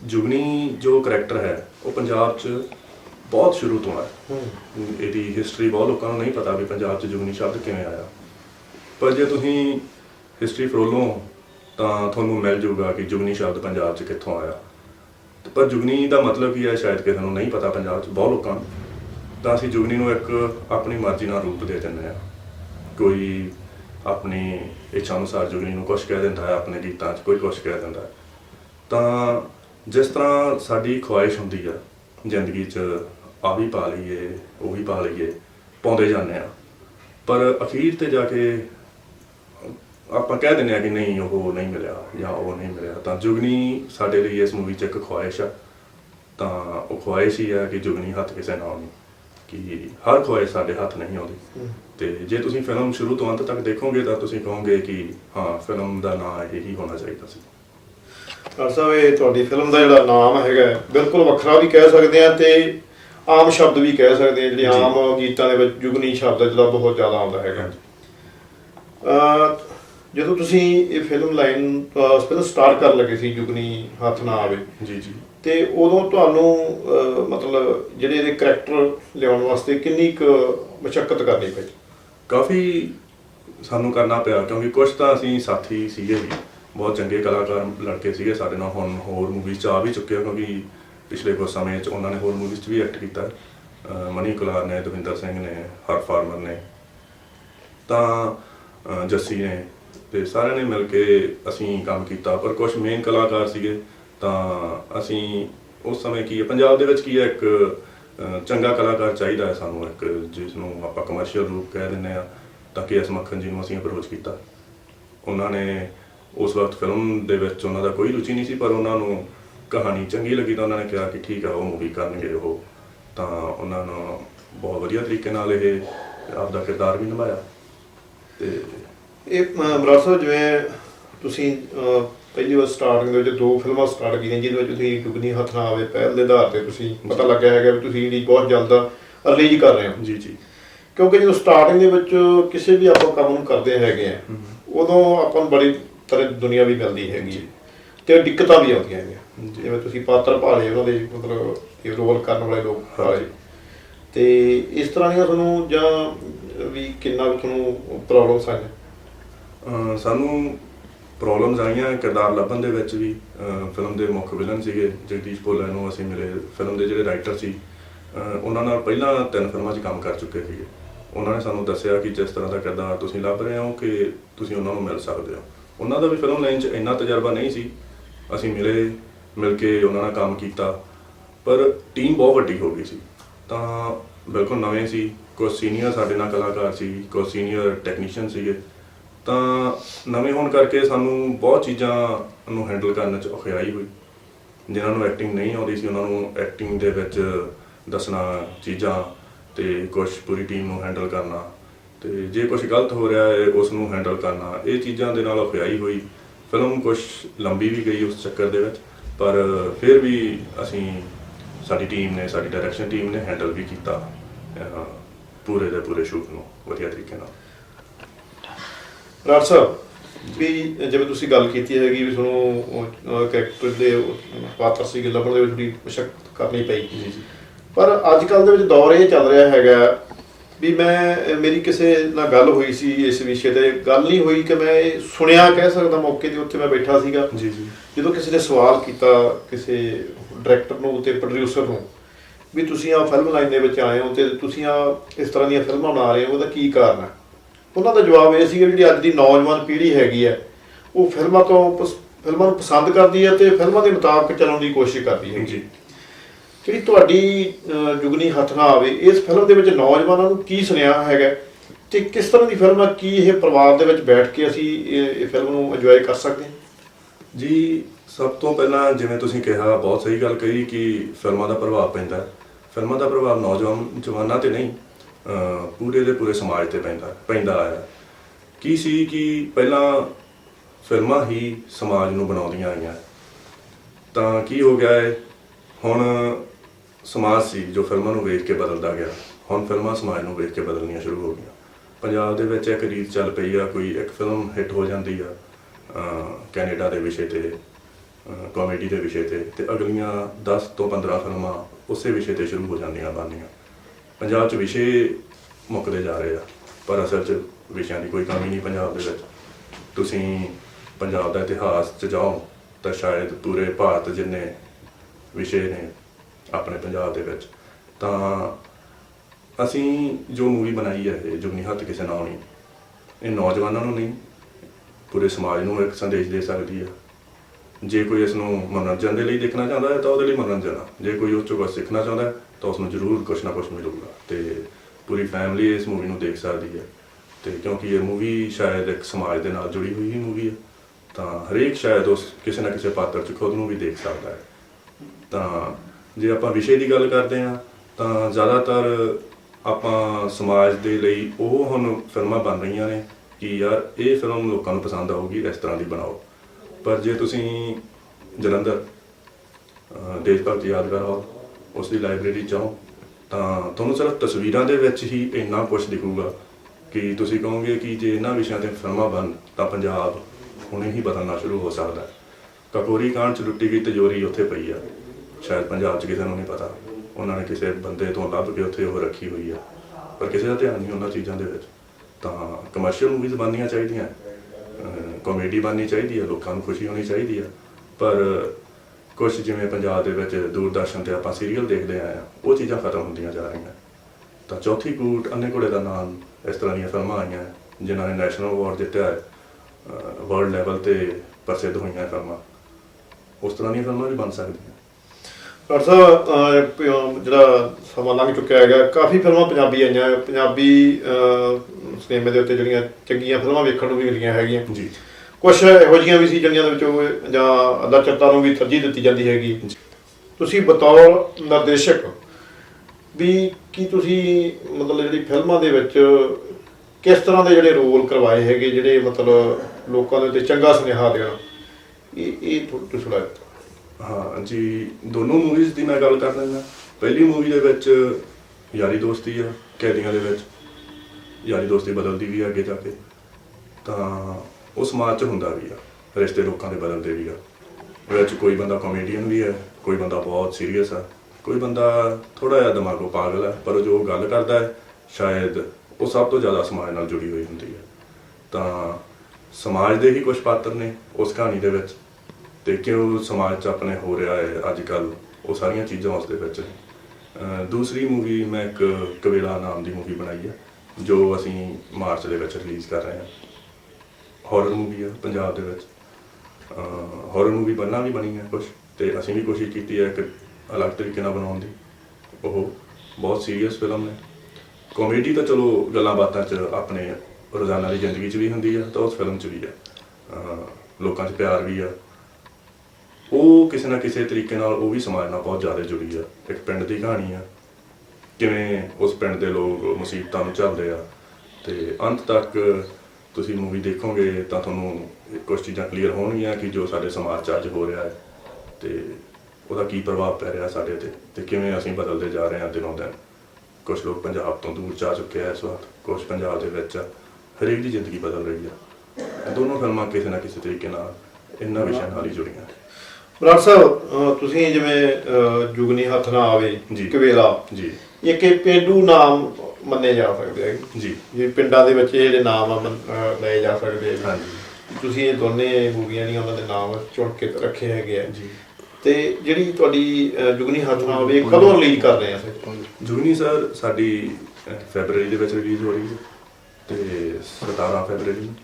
ਜੁਗਨੀ ਜੋ ਕਰੈਕਟਰ ਹੈ ਉਹ ਪੰਜਾਬ 'ਚ ਬਹੁਤ ਸ਼ੁਰੂ ਤੋਂ ਹੈ। ਇਹਦੀ ਹਿਸਟਰੀ ਬਹੁਤ ਲੋਕਾਂ ਨੂੰ ਨਹੀਂ ਪਤਾ ਵੀ ਪੰਜਾਬ 'ਚ ਜੁਗਨੀ ਸ਼ਬਦ ਕਿਵੇਂ ਆਇਆ। ਪਰ ਜੇ ਤੁਸੀਂ ਹਿਸਟਰੀ ਫਰੋਲੋ ਤਾਂ ਤੁਹਾਨੂੰ ਮਿਲ ਜਾਊਗਾ ਕਿ ਜੁਗਨੀ ਸ਼ਬਦ ਪੰਜਾਬ 'ਚ ਕਿੱਥੋਂ ਆਇਆ। ਪਰ ਜੁਗਨੀ ਦਾ ਮਤਲਬ ਕੀ ਹੈ ਸ਼ਾਇਦ ਕਿਸੇ ਨੂੰ ਨਹੀਂ ਪਤਾ ਪੰਜਾਬ 'ਚ ਬਹੁਤ ਲੋਕਾਂ ਨੂੰ। ਤਾਂ ਅਸੀਂ ਜੁਗਨੀ ਨੂੰ ਇੱਕ ਆਪਣੀ ਮਰਜ਼ੀ ਨਾਲ ਰੂਪ ਦੇ ਦਿੰਦੇ ਹਾਂ। ਕੋਈ ਆਪਣੀ ਇੱਛਾ ਅਨੁਸਾਰ ਜੁਗਨੀ ਨੂੰ ਕੁਛ ਕਹਿ ਦਿੰਦਾ ਹੈ, ਆਪਣੇ ਗੀਤਾਂ 'ਚ ਕੋਈ ਕੁਛ ਕਹਿ ਦਿੰਦਾ ਹੈ। ਤਾਂ ਜਿਸ ਤਰ੍ਹਾਂ ਸਾਡੀ ਖੁਆਇਸ਼ ਹੁੰਦੀ ਆ, ਜ਼ਿੰਦਗੀ 'ਚ ਆ ਵੀ ਪਾ ਲਈਏ, ਉਹ ਵੀ ਪਾ ਲਈਏ, ਪਾਉਂਦੇ ਜਾਂਦੇ ਆ ਪਰ ਅਖੀਰ ਤੇ ਜਾ ਕੇ ਆਪਾਂ ਕਹਿ ਦਿੰਦੇ ਆ ਕਿ ਨਹੀਂ, ਉਹ ਨਹੀਂ ਮਿਲਿਆ ਜਾਂ ਉਹ ਨਹੀਂ ਮਿਲਿਆ। ਤਾਂ ਜੁਗਨੀ ਸਾਡੇ ਲਈ ਇਸ ਮੂਵੀ 'ਚ ਇੱਕ ਖੁਆਇਸ਼ ਆ। ਤਾਂ ਉਹ ਖੁਆਇਸ਼ ਹੀ ਆ ਕਿ ਜੁਗਨੀ ਹੱਥ ਕਿਸੇ ਨਾਲ ਨਹੀਂ। ਕਿ ਹਰ ਖੁਆਇਸ਼ ਸਾਡੇ ਹੱਥ ਨਹੀਂ ਆਉਂਦੀ। ਤੇ ਜੇ ਤੁਸੀਂ ਫਿਲਮ ਸ਼ੁਰੂ ਤੋਂ ਅੰਤ ਤੱਕ ਦੇਖੋਗੇ ਤਾਂ ਤੁਸੀਂ ਕਹੋਗੇ ਕਿ ਹਾਂ ਫਿਲਮ ਦਾ ਨਾਂ ਇਹੀ ਹੋਣਾ ਚਾਹੀਦਾ ਸੀ। ਸਾਹਿਬ ਇਹ ਤੁਹਾਡੀ ਫਿਲਮ ਦਾ ਜਿਹੜਾ ਨਾਮ ਹੈਗਾ ਬਿਲਕੁਲ ਵੱਖਰਾ ਵੀ ਕਹਿ ਸਕਦੇ ਆ ਤੇ ਆਮ ਸ਼ਬਦ ਵੀ ਕਹਿ ਸਕਦੇ ਆ ਜਿਹੜੇ। ਆਮ ਗੀਤਾਂ ਦੇ ਵਿੱਚ ਜੁਗਨੀ ਸ਼ਬਦ ਜਿਹੜਾ ਬਹੁਤ ਜ਼ਿਆਦਾ ਆਉਂਦਾ ਹੈਗਾ। ਅਹ ਜਦੋਂ ਤੁਸੀਂ ਇਹ ਫਿਲਮ ਲਾਈਨ ਫਿਲਮ ਸਟਾਰਟ ਕਰਨ ਲੱਗੇ ਸੀ ਜੁਗਨੀ ਹੱਥ ਨਾ ਆਵੇ ਜੀ ਜੀ। ਤੇ ਉਦੋਂ ਤੁਹਾਨੂੰ ਮਤਲਬ ਜਿਹੜੇ ਇਹਦੇ ਕਰੈਕਟਰ ਲਿਆਉਣ ਵਾਸਤੇ ਕਿੰਨੀ ਕੁ ਮਸ਼ੱਕਤ ਕਰਨੀ ਪਈ? ਕਾਫੀ ਸਾਨੂੰ ਕਰਨਾ ਪਿਆ, ਕਿਉਂਕਿ ਕੁਝ ਤਾਂ ਅਸੀਂ ਸਾਥੀ ਸੀਗੇ ਵੀ ਬਹੁਤ ਚੰਗੇ ਕਲਾਕਾਰ ਲੜਕੇ ਸੀਗੇ ਸਾਡੇ ਨਾਲ, ਹੁਣ ਹੋਰ ਮੂਵੀਜ਼ 'ਚ ਆ ਵੀ ਚੁੱਕੇ ਆ, ਕਿਉਂਕਿ ਪਿਛਲੇ ਕੁਝ ਸਮੇਂ 'ਚ ਉਹਨਾਂ ਨੇ ਹੋਰ ਮੂਵੀਜ਼ 'ਚ ਵੀ ਐਕਟ ਕੀਤਾ। ਮਨੀ ਕੁਲਾਰ ਨੇ, ਦਵਿੰਦਰ ਸਿੰਘ ਨੇ, ਹਰ ਫਾਰਮਰ ਨੇ, ਤਾਂ ਜੱਸੀ ਨੇ, ਤੇ ਸਾਰਿਆਂ ਨੇ ਮਿਲ ਕੇ ਅਸੀਂ ਕੰਮ ਕੀਤਾ, ਪਰ ਕੁਝ ਮੇਨ ਕਲਾਕਾਰ ਸੀਗੇ ਤਾਂ ਅਸੀਂ ਉਸ ਸਮੇਂ ਕੀ ਹੈ ਪੰਜਾਬ ਦੇ ਵਿੱਚ ਕੀ ਹੈ ਇੱਕ ਚੰਗਾ ਕਲਾਕਾਰ ਚਾਹੀਦਾ ਹੈ ਸਾਨੂੰ ਇੱਕ ਜਿਸ ਨੂੰ ਆਪਾਂ ਕਮਰਸ਼ੀਅਲ ਰੂਪ ਕਹਿ ਦਿੰਦੇ ਆ ਤਾਂ ਕਿ ਇਸ ਮੱਖਣ ਜੀ ਨੂੰ ਅਸੀਂ ਅਪਰੋਚ ਕੀਤਾ। ਉਹਨਾਂ ਨੇ ਉਸ ਵਕਤ ਫਿਲਮ ਦੇ ਵਿੱਚ ਉਹਨਾਂ ਦਾ ਕੋਈ ਰੁਚੀ ਨਹੀਂ ਸੀ ਪਰ ਉਹਨਾਂ ਨੂੰ ਕਹਾਣੀ ਚੰਗੀ ਲੱਗੀ ਤਾਂ ਉਹਨਾਂ ਨੇ ਕਿਹਾ ਕਿ ਠੀਕ ਆ ਉਹ ਮੂਵੀ ਕਰਨਗੇ ਉਹ। ਤਾਂ ਉਹਨਾਂ ਨੂੰ ਬਹੁਤ ਵਧੀਆ ਤਰੀਕੇ ਨਾਲ ਇਹ ਆਪਦਾ ਕਿਰਦਾਰ ਵੀ ਨਿਭਾਇਆ। ਤੇ ਇਹ ਅਹ, ਜਿਵੇਂ ਤੁਸੀਂ ਪਹਿਲੀ ਵਾਰ ਸਟਾਰਟਿੰਗ ਦੇ ਵਿੱਚ ਦੋ ਫਿਲਮਾਂ ਸਟਾਰਟ ਕੀਤੀਆਂ ਜਿਹਦੇ ਵਿੱਚ ਤੁਸੀਂ ਦੁਗਣੀ ਹੱਥ ਨਾ ਆਵੇ ਪਹਿਲ ਦੇ ਆਧਾਰ ਤੇ ਤੁਸੀਂ ਪਤਾ ਲੱਗਿਆ ਹੈਗਾ ਵੀ ਤੁਸੀਂ ਜਿਹੜੀ ਬਹੁਤ ਜਲਦ ਰਿਲੀਜ਼ ਕਰ ਰਹੇ ਹੋ। ਜੀ ਜੀ। ਕਿਉਂਕਿ ਜਦੋਂ ਸਟਾਰਟਿੰਗ ਦੇ ਵਿੱਚ ਕਿਸੇ ਵੀ ਆਪਾਂ ਕੰਮ ਨੂੰ ਕਰਦੇ ਹੈਗੇ ਆ ਉਦੋਂ ਆਪਾਂ ਨੂੰ ਬੜੀ ਤਰ੍ਹਾਂ ਦੀ ਦੁਨੀਆ ਵੀ ਮਿਲਦੀ ਹੈਗੀ ਤੇ ਦਿੱਕਤਾਂ ਵੀ ਆਉਂਦੀਆਂ ਹੈਗੀਆਂ। ਜਿਵੇਂ ਤੁਸੀਂ ਪਾਤਰ ਭਾਲੇ ਉਹਨਾਂ ਦੇ ਮਤਲਬ ਇਹ ਰੋਲ ਕਰਨ ਵਾਲੇ ਲੋਕ ਭਾਲੇ। ਤੇ ਇਸ ਤਰ੍ਹਾਂ ਦੀਆਂ ਤੁਹਾਨੂੰ ਜਾਂ ਵੀ ਕਿੰਨਾ ਤੁਹਾਨੂੰ ਪ੍ਰੋਬਲਮਸ ਆਈਆਂ? ਸਾਨੂੰ ਪ੍ਰੋਬਲਮਸ ਆਈਆਂ, ਕਿਰਦਾਰ ਲੱਭਣ ਦੇ ਵਿੱਚ ਵੀ ਫਿਲਮ ਦੇ ਮੁੱਖ ਵਿਲਨ ਸੀਗੇ, ਜਗਦੀਸ਼ ਭੋਲਾ ਨੂੰ ਅਸੀਂ ਮਿਲੇ ਫਿਲਮ ਦੇ ਜਿਹੜੇ ਰਾਈਟਰ ਸੀ ਉਹਨਾਂ ਨਾਲ ਪਹਿਲਾਂ ਤਿੰਨ ਫਿਲਮਾਂ 'ਚ ਕੰਮ ਕਰ ਚੁੱਕੇ ਸੀਗੇ। ਉਹਨਾਂ ਨੇ ਸਾਨੂੰ ਦੱਸਿਆ ਕਿ ਜਿਸ ਤਰ੍ਹਾਂ ਦਾ ਕਿਰਦਾਰ ਤੁਸੀਂ ਲੱਭ ਰਹੇ ਹੋ ਕਿ ਤੁਸੀਂ ਉਹਨਾਂ ਨੂੰ ਮਿਲ ਸਕਦੇ ਹੋ। ਉਹਨਾਂ ਦਾ ਵੀ ਫਿਲਮ ਲਾਈਨ 'ਚ ਇੰਨਾ ਤਜਰਬਾ ਨਹੀਂ ਸੀ। ਅਸੀਂ ਮਿਲੇ, ਮਿਲ ਕੇ ਉਹਨਾਂ ਨਾਲ ਕੰਮ ਕੀਤਾ, ਪਰ ਟੀਮ ਬਹੁਤ ਵੱਡੀ ਹੋ ਗਈ ਸੀ। ਤਾਂ ਬਿਲਕੁਲ ਨਵੇਂ ਸੀ ਕੁਝ ਸੀਨੀਅਰ ਸਾਡੇ ਨਾਲ ਕਲਾਕਾਰ ਸੀ ਕੁਝ ਸੀਨੀਅਰ ਟੈਕਨੀਸ਼ੀਅਨ ਸੀਗੇ। ਤਾਂ ਨਵੇਂ ਹੋਣ ਕਰਕੇ ਸਾਨੂੰ ਬਹੁਤ ਚੀਜ਼ਾਂ ਨੂੰ ਹੈਂਡਲ ਕਰਨ 'ਚ ਔਖਿਆਈ ਹੋਈ। ਜਿਨ੍ਹਾਂ ਨੂੰ ਐਕਟਿੰਗ ਨਹੀਂ ਆਉਂਦੀ ਸੀ, ਉਹਨਾਂ ਨੂੰ ਐਕਟਿੰਗ ਦੇ ਵਿੱਚ ਦੱਸਣਾ, ਚੀਜ਼ਾਂ ਤੇ ਕੁਝ ਪੂਰੀ ਟੀਮ ਨੂੰ ਹੈਂਡਲ ਕਰਨਾ ਤੇ ਜੇ ਕੁਝ ਗਲਤ ਹੋ ਰਿਹਾ ਹੈ, ਉਸ ਨੂੰ ਹੈਂਡਲ ਕਰਨਾ, ਇਹ ਚੀਜ਼ਾਂ ਦੇ ਨਾਲ ਔਖਿਆਈ ਹੋਈ। ਫਿਲਮ ਕੁਝ ਲੰਬੀ ਵੀ ਗਈ ਉਸ ਚੱਕਰ ਦੇ ਵਿੱਚ, ਪਰ ਫਿਰ ਵੀ ਅਸੀਂ ਸਾਡੀ ਟੀਮ ਨੇ, ਸਾਡੀ ਡਾਇਰੈਕਸ਼ਨ ਟੀਮ ਨੇ ਹੈਂਡਲ ਵੀ ਕੀਤਾ ਪੂਰੇ ਦੇ ਪੂਰੇ ਸ਼ੂਟ ਨੂੰ ਵਧੀਆ ਤਰੀਕੇ ਨਾਲ। ਰਾਜ ਸਾਹਿਬ ਵੀ ਜਿਵੇਂ ਤੁਸੀਂ ਗੱਲ ਕੀਤੀ ਹੈਗੀ ਵੀ ਤੁਹਾਨੂੰ ਕੈਰੈਕਟਰ ਦੇ ਪਾਤਰ ਸੀਗੇ ਲੱਭਣ ਦੇ ਵਿੱਚ ਥੋੜੀ ਮਸ਼ੱਕਤ ਕਰਨੀ ਪਈ। ਜੀ ਜੀ। ਪਰ ਅੱਜ ਕੱਲ ਦੇ ਵਿੱਚ ਦੌਰ ਇਹ ਚੱਲ ਰਿਹਾ ਹੈਗਾ ਵੀ ਮੈਂ ਮੇਰੀ ਕਿਸੇ ਨਾਲ ਗੱਲ ਹੋਈ ਸੀ ਇਸ ਵਿਸ਼ੇ ਤੇ ਗੱਲ ਨਹੀਂ ਹੋਈ ਕਿ ਮੈਂ ਇਹ ਸੁਣਿਆ ਕਹਿ ਸਕਦਾ ਮੌਕੇ ਤੇ ਉੱਥੇ ਮੈਂ ਬੈਠਾ ਸੀਗਾ। ਜੀ ਜੀ। ਜਦੋਂ ਕਿਸੇ ਨੇ ਸਵਾਲ ਕੀਤਾ ਕਿਸੇ ਡਾਇਰੈਕਟਰ ਨੂੰ ਤੇ ਪ੍ਰੋਡਿਊਸਰ ਨੂੰ ਵੀ ਤੁਸੀਂ ਆ ਫਿਲਮ ਲਾਈਨ ਦੇ ਵਿੱਚ ਆਏ ਹੋ ਤੇ ਤੁਸੀਂ ਆ ਇਸ ਤਰ੍ਹਾਂ ਦੀਆਂ ਫਿਲਮਾਂ ਬਣਾ ਰਹੇ ਹੋ ਉਹਦਾ ਕੀ ਕਾਰਨ ਹੈ? ਉਹਨਾਂ ਦਾ ਜਵਾਬ ਇਹ ਸੀ ਕਿ ਜਿਹੜੀ ਅੱਜ ਦੀ ਨੌਜਵਾਨ ਪੀੜ੍ਹੀ ਹੈਗੀ ਹੈ ਉਹ ਫਿਲਮਾਂ ਤੋਂ ਫਿਲਮਾਂ ਨੂੰ ਪਸੰਦ ਕਰਦੀ ਹੈ ਤੇ ਫਿਲਮਾਂ ਦੇ ਮੁਤਾਬਕ ਚੱਲਣ ਦੀ ਕੋਸ਼ਿਸ਼ ਕਰਦੀ ਹੈ। ਜੀ। ਜਿਹੜੀ ਤੁਹਾਡੀ ਜੁਗਨੀ ਹੱਥ ਨਾ ਆਵੇ ਇਸ ਫਿਲਮ ਦੇ ਵਿੱਚ ਨੌਜਵਾਨਾਂ ਨੂੰ ਕੀ ਸੁਨੇਹਾ ਹੈਗਾ ਤੇ ਕਿਸ ਤਰ੍ਹਾਂ ਦੀ ਫਿਲਮ ਹੈ ਕੀ ਇਹ ਪਰਿਵਾਰ ਦੇ ਵਿੱਚ ਬੈਠ ਕੇ ਅਸੀਂ ਇਹ ਫਿਲਮ ਨੂੰ ਇੰਜੋਏ ਕਰ ਸਕਦੇ ਹਾਂ? ਜੀ ਸਭ ਤੋਂ ਪਹਿਲਾਂ ਜਿਵੇਂ ਤੁਸੀਂ ਕਿਹਾ ਬਹੁਤ ਸਹੀ ਗੱਲ ਕਹੀ ਕਿ ਫਿਲਮਾਂ ਦਾ ਪ੍ਰਭਾਵ ਪੈਂਦਾ ਫਿਲਮਾਂ ਦਾ ਪ੍ਰਭਾਵ ਨੌਜਵਾਨ ਜਵਾਨਾਂ ਤੇ ਨਹੀਂ ਅਹ, ਪੂਰੇ ਦੇ ਪੂਰੇ ਸਮਾਜ ਤੇ ਪੈਂਦਾ ਪੈਂਦਾ ਆਇਆ। ਕੀ ਸੀ ਕਿ ਪਹਿਲਾਂ ਫਿਲਮਾਂ ਹੀ ਸਮਾਜ ਨੂੰ ਬਣਾਉਂਦੀਆਂ ਆਈਆਂ। ਤਾਂ ਕੀ ਹੋ ਗਿਆ ਹੈ ਹੁਣ ਸਮਾਜ ਸੀ ਜੋ ਫਿਲਮਾਂ ਨੂੰ ਵੇਖ ਕੇ ਬਦਲਦਾ ਗਿਆ। ਹੁਣ ਫਿਲਮਾਂ ਸਮਾਜ ਨੂੰ ਵੇਖ ਕੇ ਬਦਲਣੀਆਂ ਸ਼ੁਰੂ ਹੋ ਗਈਆਂ। ਪੰਜਾਬ ਦੇ ਵਿੱਚ ਇੱਕ ਰੀਤ ਚੱਲ ਪਈ ਆ, ਕੋਈ ਇੱਕ ਫਿਲਮ ਹਿੱਟ ਹੋ ਜਾਂਦੀ ਆ, ਅਹ, ਕੈਨੇਡਾ ਦੇ ਵਿਸ਼ੇ ਤੇ ਕਾਮੇਡੀ ਦੇ ਵਿਸ਼ੇ ਤੇ ਤੇ ਅਗਲੀਆਂ 10 ਤੋਂ 15 ਫਿਲਮਾਂ ਉਸੇ ਵਿਸ਼ੇ ਤੇ ਸ਼ੁਰੂ ਹੋ ਜਾਂਦੀਆਂ ਬਣਨੀਆਂ ਪੰਜਾਬ 'ਚ ਵਿਸ਼ੇ ਮੁੱਕਦੇ ਜਾ ਰਹੇ ਆ, ਪਰ ਅਸਲ 'ਚ ਵਿਸ਼ਿਆਂ ਦੀ ਕੋਈ ਕਮੀ ਨਹੀਂ ਪੰਜਾਬ ਦੇ ਵਿੱਚ। ਤੁਸੀਂ ਪੰਜਾਬ ਦਾ ਇਤਿਹਾਸ 'ਚ ਜਾਓ, ਤਾਂ ਸ਼ਾਇਦ ਪੂਰੇ ਭਾਰਤ ਜਿੰਨੇ ਵਿਸ਼ੇ ਨੇ ਆਪਣੇ ਪੰਜਾਬ ਦੇ ਵਿੱਚ, ਤਾਂ ਅਸੀਂ ਜੋ ਮੂਵੀ ਬਣਾਈ ਹੈ ਇਹ, ਜੁਗਨੀ ਹੱਥ ਕਿਸੇ ਨਾਲ ਨਹੀਂ, ਇਹ ਨੌਜਵਾਨਾਂ ਨੂੰ ਨਹੀਂ, ਪੂਰੇ ਸਮਾਜ ਨੂੰ ਇੱਕ ਸੰਦੇਸ਼ ਦੇ ਸਕਦੀ ਹੈ ਜੇ ਕੋਈ ਇਸ ਨੂੰ ਮਨੋਰੰਜਨ ਦੇ ਲਈ ਦੇਖਣਾ ਚਾਹੁੰਦਾ ਹੈ, ਤਾਂ ਉਹਦੇ ਲਈ ਮਨੋਰੰਜਨ ਆ। ਜੇ ਕੋਈ ਉਸ ਚੋਂ ਕੁਝ ਸਿੱਖਣਾ ਚਾਹੁੰਦਾ ਹੈ ਤਾਂ ਉਸ ਨੂੰ ਜ਼ਰੂਰ ਕੁਛ ਨਾ ਕੁਛ ਮਿਲੂਗਾ ਤੇ ਪੂਰੀ ਫੈਮਿਲੀ ਇਸ ਮੂਵੀ ਨੂੰ ਦੇਖ ਸਕਦੀ ਹੈ। ਤੇ ਕਿਉਂਕਿ ਇਹ ਮੂਵੀ ਸ਼ਾਇਦ ਇੱਕ ਸਮਾਜ ਦੇ ਨਾਲ ਜੁੜੀ ਹੋਈ ਹੀ ਮੂਵੀ ਹੈ, ਤਾਂ ਹਰੇਕ ਸ਼ਾਇਦ ਉਸ ਕਿਸੇ ਨਾ ਕਿਸੇ ਪਾਤਰ 'ਚ ਖੁਦ ਨੂੰ ਵੀ ਦੇਖ ਸਕਦਾ ਹੈ। ਤਾਂ ਜੇ ਆਪਾਂ ਵਿਸ਼ੇ ਦੀ ਗੱਲ ਕਰਦੇ ਹਾਂ, ਤਾਂ ਜ਼ਿਆਦਾਤਰ ਆਪਾਂ ਸਮਾਜ ਦੇ ਲਈ ਉਹ ਹੁਣ ਫਿਲਮਾਂ ਬਣ ਰਹੀਆਂ ਨੇ ਕਿ ਯਾਰ ਇਹ ਫਿਲਮ ਲੋਕਾਂ ਨੂੰ ਪਸੰਦ ਆਊਗੀ, ਇਸ ਤਰ੍ਹਾਂ ਦੀ ਬਣਾਓ। ਪਰ ਜੇ ਤੁਸੀਂ ਜਲੰਧਰ ਦੇਸ਼ ਭਗਤ ਯਾਦਗਾਰ ਹਾਲ ਉਸ ਦੀ ਲਾਇਬ੍ਰੇਰੀ ਚਾਹੋ ਤਾਂ ਤੁਹਾਨੂੰ ਸਿਰਫ ਤਸਵੀਰਾਂ ਦੇ ਵਿੱਚ ਹੀ ਇੰਨਾ ਕੁਝ ਦਿਖੂਗਾ ਕਿ ਤੁਸੀਂ ਕਹੋਗੇ ਕਿ ਜੇ ਇਹਨਾਂ ਵਿਸ਼ਿਆਂ ਤੇ ਫਿਲਮਾਂ ਬਣ ਤਾਂ ਪੰਜਾਬ ਹੁਣੇ ਹੀ ਬਦਲਣਾ ਸ਼ੁਰੂ ਹੋ ਸਕਦਾ ਹੈ। ਕਕੋਰੀ ਕਾਂਡ ਚ ਲੁੱਟੀ ਗਈ ਤਿਜੋਰੀ ਉੱਥੇ ਪਈ ਆ। ਸ਼ਾਇਦ ਪੰਜਾਬ 'ਚ ਕਿਸੇ ਨੂੰ ਨਹੀਂ ਪਤਾ। ਉਹਨਾਂ ਨੇ ਕਿਸੇ ਬੰਦੇ ਤੋਂ ਲੱਭ ਕੇ ਉੱਥੇ ਉਹ ਰੱਖੀ ਹੋਈ ਆ। ਪਰ ਕਿਸੇ ਦਾ ਧਿਆਨ ਨਹੀਂ ਉਹਨਾਂ ਚੀਜ਼ਾਂ ਦੇ ਵਿੱਚ। ਤਾਂ ਕਮਰਸ਼ੀਅਲ ਮੂਵੀਜ਼ ਬਣਨੀਆਂ ਚਾਹੀਦੀਆਂ। ਕਾਮੇਡੀ ਬਣਨੀ ਚਾਹੀਦੀ ਹੈ ਲੋਕਾਂ ਨੂੰ ਖੁਸ਼ੀ ਹੋਣੀ ਚਾਹੀਦੀ ਆ। ਪਰ ਕੁਝ ਜਿਵੇਂ ਪੰਜਾਬ ਦੇ ਵਿੱਚ ਦੂਰਦਰਸ਼ਨ ਤੇ ਆਪਾਂ ਸੀਰੀਅਲ ਦੇਖਦੇ ਆਏ ਆ ਉਹ ਚੀਜ਼ਾਂ ਖਤਮ ਹੁੰਦੀਆਂ ਜਾ ਰਹੀਆਂ। ਤਾਂ ਚੌਥੀ ਕੂਟ ਅੰਨੇ ਘੋੜੇ ਦਾ ਨਾਮ ਇਸ ਤਰ੍ਹਾਂ ਦੀਆਂ ਫਿਲਮਾਂ ਆਈਆਂ ਜਿਨ੍ਹਾਂ ਨੇ ਨੈਸ਼ਨਲ ਅਵਾਰਡ ਜਿੱਤਿਆ ਹੈ ਵਰਲਡ ਲੈਵਲ ਤੇ ਪ੍ਰਸਿੱਧ ਹੋਈਆਂ ਫਿਲਮਾਂ। ਉਸ ਤਰ੍ਹਾਂ ਦੀਆਂ ਫਿਲਮਾਂ ਵੀ ਬਣ ਸਕਦੀਆਂ। ਡਾਕਟਰ ਸਾਹਿਬ ਜਿਹੜਾ ਸਮਾਂ ਲੰਘ ਚੁੱਕਿਆ ਹੈਗਾ ਕਾਫੀ ਫਿਲਮਾਂ ਪੰਜਾਬੀ ਆਈਆਂ ਪੰਜਾਬੀ ਸਿਨੇਮੇ ਦੇ ਉੱਤੇ ਜਿਹੜੀਆਂ ਚੰਗੀਆਂ ਫਿਲਮਾਂ ਵੇਖਣ ਨੂੰ ਵੀ ਮਿਲੀਆਂ ਹੈਗੀਆਂ। ਜੀ। ਕੁਝ ਇਹੋ ਜਿਹੀਆਂ ਵੀ ਸੀ ਜਿਹੜੀਆਂ ਦੇ ਵਿੱਚੋਂ ਜਾਂ ਲੱਚਰਤਾ ਨੂੰ ਵੀ ਤਰਜੀਹ ਦਿੱਤੀ ਜਾਂਦੀ ਹੈਗੀ। ਤੁਸੀਂ ਬਤੌਰ ਨਿਰਦੇਸ਼ਕ ਵੀ ਕੀ ਤੁਸੀਂ ਮਤਲਬ ਜਿਹੜੀ ਫਿਲਮਾਂ ਦੇ ਵਿੱਚ ਕਿਸ ਤਰ੍ਹਾਂ ਦੇ ਜਿਹੜੇ ਰੋਲ ਕਰਵਾਏ ਹੈਗੇ, ਜਿਹੜੇ ਮਤਲਬ ਲੋਕਾਂ ਦੇ ਉੱਤੇ ਚੰਗਾ ਸੁਨੇਹਾ ਦੇਣ ਇਹ ਇਹ ਤੁਸੀਂ ਥੋੜਾ ਹਾਂ, ਜੀ, ਦੋਨੋਂ ਮੂਵੀਜ਼ ਦੀ ਮੈਂ ਗੱਲ ਕਰ ਲੈਂਦਾ ਪਹਿਲੀ ਮੂਵੀ ਦੇ ਵਿੱਚ ਯਾਰੀ ਦੋਸਤੀ ਆ, ਕੈਦੀਆਂ ਦੇ ਵਿੱਚ। ਯਾਰੀ ਦੋਸਤੀ ਬਦਲਦੀ ਵੀ ਅੱਗੇ ਜਾ ਕੇ। ਤਾਂ ਉਹ ਸਮਾਜ 'ਚ ਹੁੰਦਾ ਵੀ ਆ, ਰਿਸ਼ਤੇ ਲੋਕਾਂ ਦੇ ਬਦਲਦੇ ਵੀ ਆ। ਉਹਦੇ ਵਿੱਚ ਕੋਈ ਬੰਦਾ ਕਾਮੇਡੀਅਨ ਵੀ ਹੈ, ਕੋਈ ਬੰਦਾ ਬਹੁਤ ਸੀਰੀਅਸ ਆ, ਕੋਈ ਬੰਦਾ ਥੋੜਾ ਜਿਹਾ ਦਿਮਾਗੋਂ ਪਾਗਲ ਹੈ ਪਰ ਜੋ ਗੱਲ ਕਰਦਾ ਹੈ, ਸ਼ਾਇਦ ਉਹ ਸਭ ਤੋਂ ਜ਼ਿਆਦਾ ਸਮਾਜ ਨਾਲ ਜੁੜੀ ਹੋਈ ਹੁੰਦੀ ਹੈ। ਤਾਂ ਸਮਾਜ ਦੇ ਹੀ ਕੁਝ ਪਾਤਰ ਨੇ ਉਸ ਕਹਾਣੀ ਦੇ ਵਿੱਚ, ਤੇ ਕਿਉਂ ਸਮਾਜ 'ਚ ਆਪਣੇ ਹੋ ਰਿਹਾ ਹੈ ਅੱਜ ਕੱਲ ਉਹ ਸਾਰੀਆਂ ਚੀਜ਼ਾਂ ਉਸ ਦੇ ਵਿੱਚ ਨੇ। ਦੂਸਰੀ ਮੂਵੀ ਮੈਂ ਇੱਕ ਕਵੇਲਾ ਨਾਮ ਦੀ ਮੂਵੀ ਬਣਾਈ ਹੈ ਜੋ ਅਸੀਂ ਮਾਰਚ ਦੇ ਵਿੱਚ ਰਿਲੀਜ਼ ਕਰ ਰਹੇ ਹਾਂ। ਹਾਰਰ ਮੂਵੀ ਆ ਪੰਜਾਬ ਦੇ ਵਿੱਚ। ਹਾਰਰ ਮੂਵੀ ਬਣਨਾ ਵੀ ਬਣੀ ਹੈ ਕੁਝ ਤੇ ਅਸੀਂ ਵੀ ਕੋਸ਼ਿਸ਼ ਕੀਤੀ ਹੈ ਇੱਕ ਅਲੱਗ ਤਰੀਕੇ ਨਾਲ ਬਣਾਉਣ ਦੀ। ਉਹ ਬਹੁਤ ਸੀਰੀਅਸ ਫਿਲਮ ਹੈ ਕਾਮੇਡੀ ਤਾਂ ਚਲੋ ਗੱਲਾਂ ਬਾਤਾਂ 'ਚ ਆਪਣੇ ਰੋਜ਼ਾਨਾ ਦੀ ਜ਼ਿੰਦਗੀ 'ਚ ਵੀ ਹੁੰਦੀ ਆ, ਤਾਂ ਉਸ ਫਿਲਮ 'ਚ ਵੀ ਆ। ਲੋਕਾਂ 'ਚ ਪਿਆਰ ਵੀ ਆ। ਉਹ ਕਿਸੇ ਨਾ ਕਿਸੇ ਤਰੀਕੇ ਨਾਲ ਉਹ ਵੀ ਸਮਾਜ ਨਾਲ ਬਹੁਤ ਜ਼ਿਆਦਾ ਜੁੜੀ ਆ। ਇੱਕ ਪਿੰਡ ਦੀ ਕਹਾਣੀ ਆ। ਕਿਵੇਂ ਉਸ ਪਿੰਡ ਦੇ ਲੋਕ ਮੁਸੀਬਤਾਂ ਨੂੰ ਝੱਲਦੇ ਆ, ਤੇ ਅੰਤ ਤੱਕ ਤੁਸੀਂ ਮੂਵੀ ਦੇਖੋਗੇ ਤਾਂ ਤੁਹਾਨੂੰ ਕੁਝ ਚੀਜ਼ਾਂ ਕਲੀਅਰ ਹੋਣਗੀਆਂ ਕਿ ਜੋ ਸਾਡੇ ਸਮਾਜ 'ਚ ਅੱਜ ਹੋ ਰਿਹਾ ਹੈ ਤੇ ਉਹਦਾ ਕੀ ਪ੍ਰਭਾਵ ਪੈ ਰਿਹਾ ਸਾਡੇ ਤੇ ਤੇ ਕਿਵੇਂ ਅਸੀਂ ਬਦਲਦੇ ਜਾ ਰਹੇ ਹਾਂ ਦਿਨੋਂ ਦਿਨ। ਕੁਝ ਲੋਕ ਪੰਜਾਬ ਤੋਂ ਦੂਰ ਜਾ ਚੁੱਕੇ ਆ ਇਸ ਵਕਤ ਕੁਝ ਪੰਜਾਬ ਦੇ ਵਿੱਚ। ਹਰੇਕ ਦੀ ਜ਼ਿੰਦਗੀ ਬਦਲ ਰਹੀ ਆ। ਇਹ ਦੋਨੋਂ ਫਿਲਮਾਂ ਕਿਸੇ ਨਾ ਕਿਸੇ ਤਰੀਕੇ ਨਾਲ ਇਹਨਾਂ ਵਿਸ਼ਿਆਂ ਨਾਲ ਹੀ ਜੁੜੀਆਂ ਬਰਾੜ ਸਾਹਿਬ ਅਹ ਤੁਸੀਂ ਜਿਵੇਂ ਅਹ, ਜੁਗਨੀ ਹੱਥ ਨਾ ਆਵੇ ਜੀ। ਕਵੇਲਾ। ਜੀ। ਇੱਕ ਇਹ ਪੇਂਡੂ ਨਾਮ ਮੰਨੇ ਜਾ ਸਕਦੇ ਹੈਗੇ ਜੀ। ਜੇ। ਪਿੰਡਾਂ ਦੇ ਵਿੱਚ ਇਹ ਜਿਹੜੇ ਨਾਮ ਆ ਮੰਨ- ਅਹ, ਲਏ ਜਾ ਸਕਦੇ ਹੈਗੇ ਹਾਂਜੀ। ਤੁਸੀਂ ਇਹ ਦੋਨੇ ਮੂਵੀਆਂ ਦੀਆਂ ਉਹਨਾਂ ਦੇ ਨਾਮ ਚੁਣ ਕੇ ਰੱਖੇ ਹੈਗੇ ਆ। ਜੀ। ਤੇ ਜਿਹੜੀ ਤੁਹਾਡੀ ਅਹ, ਜੁਗਨੀ ਹੱਥ ਨਾ ਆਵੇ ਇਹ ਕਦੋਂ ਰਿਲੀਜ਼ ਕਰ ਰਹੇ ਆ ਸਰ? ਜੂਨੀ ਸਰ ਸਾਡੀ ਅਹ, ਫੈਬਰੂਰੀ ਦੇ ਵਿੱਚ ਰਿਲੀਜ਼ ਹੋ ਰਹੀ ਹੈ। ਤੇ 17 ਫੈਬਰੂਰੀ ਨੂੰ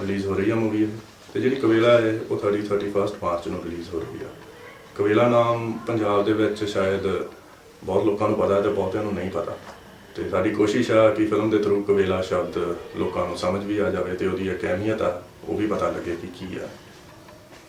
ਰਿਲੀਜ਼ ਹੋ ਰਹੀ ਹੈ ਮੂਵੀ ਤੇ ਜਿਹੜੀ ਕਵੇਲਾ ਹੈ ਉਹ 30 31 ਮਾਰਚ ਨੂੰ ਰਿਲੀਜ਼ ਹੋ ਰਹੀ ਹੈ ਕਵੇਲਾ ਨਾਮ ਪੰਜਾਬ ਦੇ ਵਿੱਚ ਸ਼ਾਇਦ ਬਹੁਤ ਲੋਕਾਂ ਨੂੰ ਪਤਾ ਤੇ ਬਹੁਤਿਆਂ ਨੂੰ ਨਹੀਂ ਪਤਾ। ਤੇ ਸਾਡੀ ਕੋਸ਼ਿਸ਼ ਆ ਕਿ ਫਿਲਮ ਦੇ ਥਰੂ ਕਵੇਲਾ ਸ਼ਬਦ ਲੋਕਾਂ ਨੂੰ ਸਮਝ ਵੀ ਆ ਜਾਵੇ ਤੇ ਉਹਦੀ ਇੱਕ ਅਹਿਮੀਅਤ ਆ ਉਹ ਵੀ ਪਤਾ ਲੱਗੇ ਕਿ ਕੀ ਆ।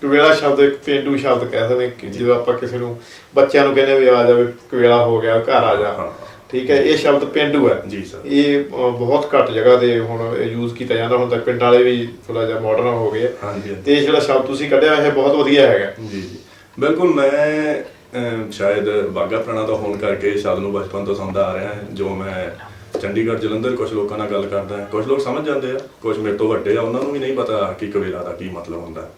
ਕਵੇਲਾ ਸ਼ਬਦ ਇੱਕ ਪੇਂਡੂ ਸ਼ਬਦ ਕਹਿ ਸਕਦੇ ਕਿ ਜਦੋਂ ਆਪਾਂ ਕਿਸੇ ਨੂੰ ਬੱਚਿਆਂ ਨੂੰ ਕਹਿੰਦੇ ਵੀ ਆ ਜਾਵੇ ਕਵੇਲਾ ਹੋ ਗਿਆ ਘਰ ਆ ਜਾ। ਠੀਕ ਹੈ ਇਹ ਸ਼ਬਦ ਪੇਂਡੂ ਹੈ। ਜੀ ਸਰ। ਇਹ ਬਹੁਤ ਘੱਟ ਜਗ੍ਹਾ ਤੇ ਹੁਣ ਯੂਜ਼ ਕੀਤਾ ਜਾਂਦਾ। ਹੁਣ ਤਾਂ ਪਿੰਡਾਂ ਵਾਲੇ ਵੀ ਥੋੜਾ ਜਿਹਾ ਮਾਡਰਨ ਹੋ ਗਏ। ਹਾਂਜੀ। ਤੇ ਇਹ ਜਿਹੜਾ ਸ਼ਬਦ ਤੁਸੀਂ ਕੱਢਿਆ ਇਹ ਬਹੁਤ ਵਧੀਆ ਹੈਗਾ। ਜੀ ਜੀ। ਬਿਲਕੁਲ ਮੈਂ ਸ਼ਾਇਦ ਬਾਗਾ ਪੁਰਾਣਾ ਦਾ ਹੋਣ ਕਰਕੇ ਸ਼ਾਇਦ ਨੂੰ ਬਚਪਨ ਤੋਂ ਸੁਣਦਾ ਆ ਰਿਹਾ ਹੈ, ਜੋ ਮੈਂ ਚੰਡੀਗੜ੍ਹ, ਜਲੰਧਰ ਕੁਝ ਲੋਕਾਂ ਨਾਲ ਗੱਲ ਕਰਦਾ ਹਾਂ। ਕੁਝ ਲੋਕ ਸਮਝ ਜਾਂਦੇ ਆ ਕੁਝ ਮੇਰੇ ਤੋਂ ਵੱਡੇ ਆ, ਉਹਨਾਂ ਨੂੰ ਵੀ ਨਹੀਂ ਪਤਾ ਕਿ ਕਬੀਲਾ ਦਾ ਕੀ ਮਤਲਬ ਹੁੰਦਾ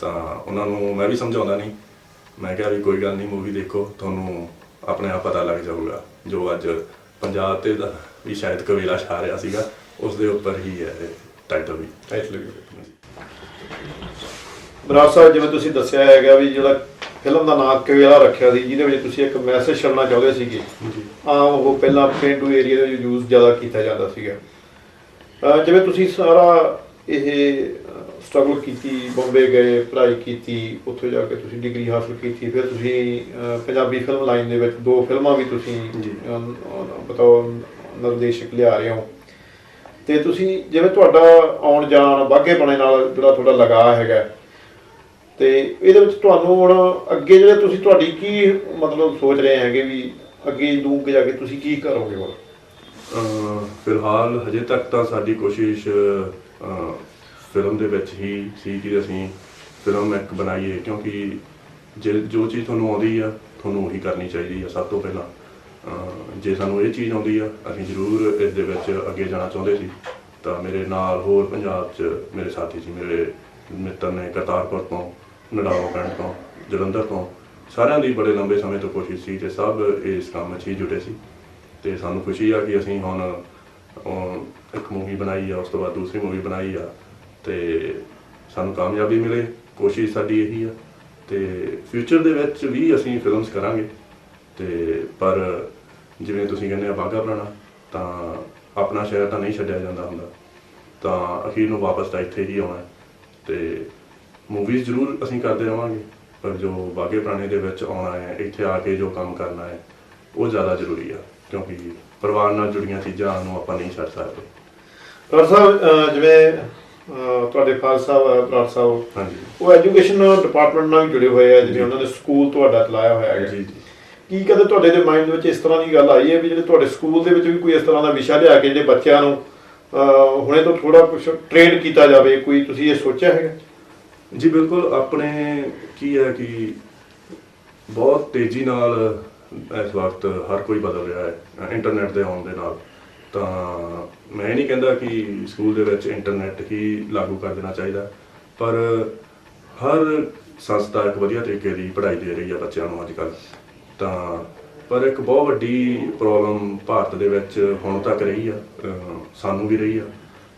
ਤਾਂ ਉਹਨਾਂ ਨੂੰ ਮੈਂ ਵੀ ਸਮਝਾਉਂਦਾ ਨਹੀਂ। ਮੈਂ ਕਿਹਾ ਵੀ ਕੋਈ ਗੱਲ ਨਹੀਂ ਮੂਵੀ ਦੇਖੋ, ਤੁਹਾਨੂੰ ਆਪਣੇ ਆਪ ਪਤਾ ਲੱਗ ਜਾਊਗਾ। ਜੋ ਅੱਜ ਪੰਜਾਬ ਤੇ ਦਾ ਵੀ ਸ਼ਾਇਦ ਕਬੀਲਾ ਛਾ ਰਿਹਾ ਸੀਗਾ, ਉਸ ਦੇ ਉੱਪਰ ਹੀ ਹੈ ਟਾਈਟਲ ਵੀ। ਟਾਈਟਲ ਵੀ। ਬਰਾੜ ਜਿਵੇਂ ਤੁਸੀਂ ਦੱਸਿਆ ਹੈਗਾ ਵੀ ਜਿਹੜਾ ਫਿਲਮ ਦਾ ਨਾਮ ਕਵੇਲਾ ਰੱਖਿਆ ਸੀ ਜਿਹਦੇ ਵਿੱਚ ਤੁਸੀਂ ਇੱਕ ਮੈਸੇਜ ਛੱਡਣਾ ਚਾਹੁੰਦੇ ਸੀਗੇ। ਆਮ ਉਹ ਪਹਿਲਾਂ ਪੇਂਡੂ ਏਰੀਆ ਦੇ ਵਿੱਚ ਯੂਜ਼ ਜ਼ਿਆਦਾ ਕੀਤਾ ਜਾਂਦਾ ਸੀਗਾ। ਜਿਵੇਂ ਤੁਸੀਂ ਸਾਰਾ ਇਹ ਸਟਰਗਲ ਕੀਤੀ ਬੰਬੇ ਗਏ ਪੜ੍ਹਾਈ ਕੀਤੀ ਉੱਥੇ ਜਾ ਕੇ ਤੁਸੀਂ ਡਿਗਰੀ ਹਾਸਲ ਕੀਤੀ ਫਿਰ ਤੁਸੀਂ ਪੰਜਾਬੀ ਫਿਲਮ ਲਾਈਨ ਦੇ ਵਿੱਚ ਦੋ ਫਿਲਮਾਂ ਵੀ ਤੁਸੀਂ ਬਤੌਰ ਨਿਰਦੇਸ਼ਕ ਲਿਆ ਰਹੇ ਹੋ। ਤੇ ਤੁਸੀਂ ਜਿਵੇਂ ਤੁਹਾਡਾ ਆਉਣ ਜਾਣ ਬਾਗੇ ਬਣੇ ਨਾਲ ਜਿਹੜਾ ਤੁਹਾਡਾ ਲਗਾਅ ਹੈਗਾ ਤੇ ਇਹਦੇ ਵਿੱਚ ਤੁਹਾਨੂੰ ਹੁਣ ਅੱਗੇ ਜਿਹੜੇ ਤੁਸੀਂ ਤੁਹਾਡੀ ਕੀ ਮਤਲਬ ਸੋਚ ਰਹੇ ਹੈਗੇ ਵੀ ਅੱਗੇ ਦੂਰ ਕੇ ਜਾ ਕੇ ਤੁਸੀਂ ਕੀ ਕਰੋਗੇ ਹੁਣ? ਅਹ ਫਿਲਹਾਲ ਹਜੇ ਤੱਕ ਤਾਂ ਸਾਡੀ ਕੋਸ਼ਿਸ਼ ਅਹ, ਫਿਲਮ ਦੇ ਵਿੱਚ ਹੀ ਸੀ ਕਿ ਅਸੀਂ ਫਿਲਮ ਇੱਕ ਬਣਾਈਏ ਕਿਉਂਕਿ ਜੇ ਜੋ ਚੀਜ਼ ਤੁਹਾਨੂੰ ਆਉਂਦੀ ਆ ਤੁਹਾਨੂੰ ਉਹੀ ਕਰਨੀ ਚਾਹੀਦੀ ਆ ਸਭ ਤੋਂ ਪਹਿਲਾਂ। ਅਹ, ਜੇ ਸਾਨੂੰ ਇਹ ਚੀਜ਼ ਆਉਂਦੀ ਆ ਅਸੀਂ ਜ਼ਰੂਰ ਇਸ ਦੇ ਵਿੱਚ ਅੱਗੇ ਜਾਣਾ ਚਾਹੁੰਦੇ ਸੀ। ਤਾਂ ਮੇਰੇ ਨਾਲ ਹੋਰ ਪੰਜਾਬ 'ਚ ਮੇਰੇ ਸਾਥੀ ਸੀ ਮੇਰੇ ਮਿੱਤਰ ਨੇ ਕਰਤਾਰਪੁਰ ਤੋਂ। ਨੜਾਓ ਪਿੰਡ ਤੋਂ ਜਲੰਧਰ ਤੋਂ। ਸਾਰਿਆਂ ਦੀ ਬੜੇ ਲੰਬੇ ਸਮੇਂ ਤੋਂ ਕੋਸ਼ਿਸ਼ ਸੀ ਤੇ ਸਭ ਇਸ ਕੰਮ 'ਚ ਹੀ ਜੁਟੇ ਸੀ। ਤੇ ਸਾਨੂੰ ਖੁਸ਼ੀ ਆ ਕਿ ਅਸੀਂ ਹੁਣ ਅਹ, ਇੱਕ ਮੂਵੀ ਬਣਾਈ ਆ ਉਸ ਤੋਂ ਬਾਅਦ ਦੂਸਰੀ ਮੂਵੀ ਬਣਾਈ ਆ। ਤੇ ਸਾਨੂੰ ਕਾਮਯਾਬੀ ਮਿਲੇ ਕੋਸ਼ਿਸ਼ ਸਾਡੀ ਇਹੀ ਆ। ਤੇ ਫਿਊਚਰ ਦੇ ਵਿੱਚ ਵੀ ਅਸੀਂ ਫਿਲਮਸ ਕਰਾਂਗੇ। ਤੇ ਪਰ ਜਿਵੇਂ ਤੁਸੀਂ ਕਹਿੰਦੇ ਆ ਬਾਗਾ ਪੁਰਾਣਾ ਤਾਂ ਆਪਣਾ ਸ਼ਹਿਰ ਤਾਂ ਨਹੀਂ ਛੱਡਿਆ ਜਾਂਦਾ ਹੁੰਦਾ। ਤਾਂ ਅਖੀਰ ਨੂੰ ਵਾਪਸ ਤਾਂ ਇੱਥੇ ਹੀ ਆਉਣਾ ਹੈ। ਤੇ ਮੂਵੀਜ਼ ਜ਼ਰੂਰ ਅਸੀਂ ਕਰਦੇ ਰਵਾਂਗੇ ਪਰ ਜੋ ਬਾਗੇ ਪੁਰਾਣੇ ਦੇ ਵਿੱਚ ਆਉਣਾ ਹੈ ਇੱਥੇ ਆ ਕੇ ਜੋ ਕੰਮ ਕਰਨਾ ਹੈ ਉਹ ਜ਼ਿਆਦਾ ਜ਼ਰੂਰੀ ਆ ਕਿਉਂਕਿ ਪਰਿਵਾਰ ਨਾਲ ਜੁੜੀਆਂ ਚੀਜ਼ਾਂ ਨੂੰ ਆਪਾਂ ਨਹੀਂ ਛੱਡ ਸਕਦੇ। ਪਰ ਸਾਹਿਬ ਜਿਵੇਂ ਤੁਹਾਡੇ ਫਾਦਰ ਸਾਹਿਬ ਹੈ ਬਰਾੜ ਸਾਹਿਬ ਹਾਂਜੀ। ਉਹ ਐਜੂਕੇਸ਼ਨ ਡਿਪਾਰਟਮੈਂਟ ਨਾਲ ਵੀ ਜੁੜੇ ਹੋਏ ਆ ਜਿਵੇਂ ਉਹਨਾਂ ਨੇ ਸਕੂਲ ਤੁਹਾਡਾ ਚਲਾਇਆ ਹੋਇਆ ਹੈਗਾ ਜੀ ਕੀ ਕਦੇ ਤੁਹਾਡੇ ਦੇ ਮਾਈਂਡ ਵਿੱਚ ਇਸ ਤਰ੍ਹਾਂ ਦੀ ਗੱਲ ਆਈ ਹੈ ਵੀ ਜਿਹੜੇ ਤੁਹਾਡੇ ਸਕੂਲ ਦੇ ਵਿੱਚ ਵੀ ਕੋਈ ਇਸ ਤਰ੍ਹਾਂ ਦਾ ਵਿਸ਼ਾ ਲਿਆ ਕੇ ਜਿਹੜੇ ਬੱਚਿਆਂ ਨੂੰ ਹੁਣੇ ਤੋਂ ਥੋੜਾ ਕੁਝ ਟ੍ਰੇਨ ਕੀਤਾ ਜਾਵੇ ਕੋਈ ਤੁਸੀਂ ਇਹ ਸੋਚਿਆ ਹੈਗਾ? ਜੀ, ਬਿਲਕੁਲ ਆਪਣੇ ਕੀ ਹੈ ਕਿ ਬਹੁਤ ਤੇਜ਼ੀ ਨਾਲ ਇਸ ਵਕਤ ਹਰ ਕੋਈ ਬਦਲ ਰਿਹਾ ਹੈ, ਇੰਟਰਨੈਟ ਦੇ ਆਉਣ ਦੇ ਨਾਲ। ਤਾਂ ਮੈਂ ਇਹ ਨਹੀਂ ਕਹਿੰਦਾ ਕਿ ਸਕੂਲ ਦੇ ਵਿੱਚ ਇੰਟਰਨੈਟ ਹੀ ਲਾਗੂ ਕਰ ਦੇਣਾ ਚਾਹੀਦਾ, ਪਰ ਹਰ ਸੰਸਥਾ ਇੱਕ ਵਧੀਆ ਤਰੀਕੇ ਦੀ ਪੜ੍ਹਾਈ ਦੇ ਰਹੀ ਹੈ ਬੱਚਿਆਂ ਨੂੰ ਅੱਜ ਕੱਲ੍ਹ ਤਾਂ ਪਰ ਇੱਕ ਬਹੁਤ ਵੱਡੀ ਪ੍ਰੋਬਲਮ ਭਾਰਤ ਦੇ ਵਿੱਚ ਹੁਣ ਤੱਕ ਰਹੀ ਆ ਸਾਨੂੰ ਵੀ ਰਹੀ ਆ।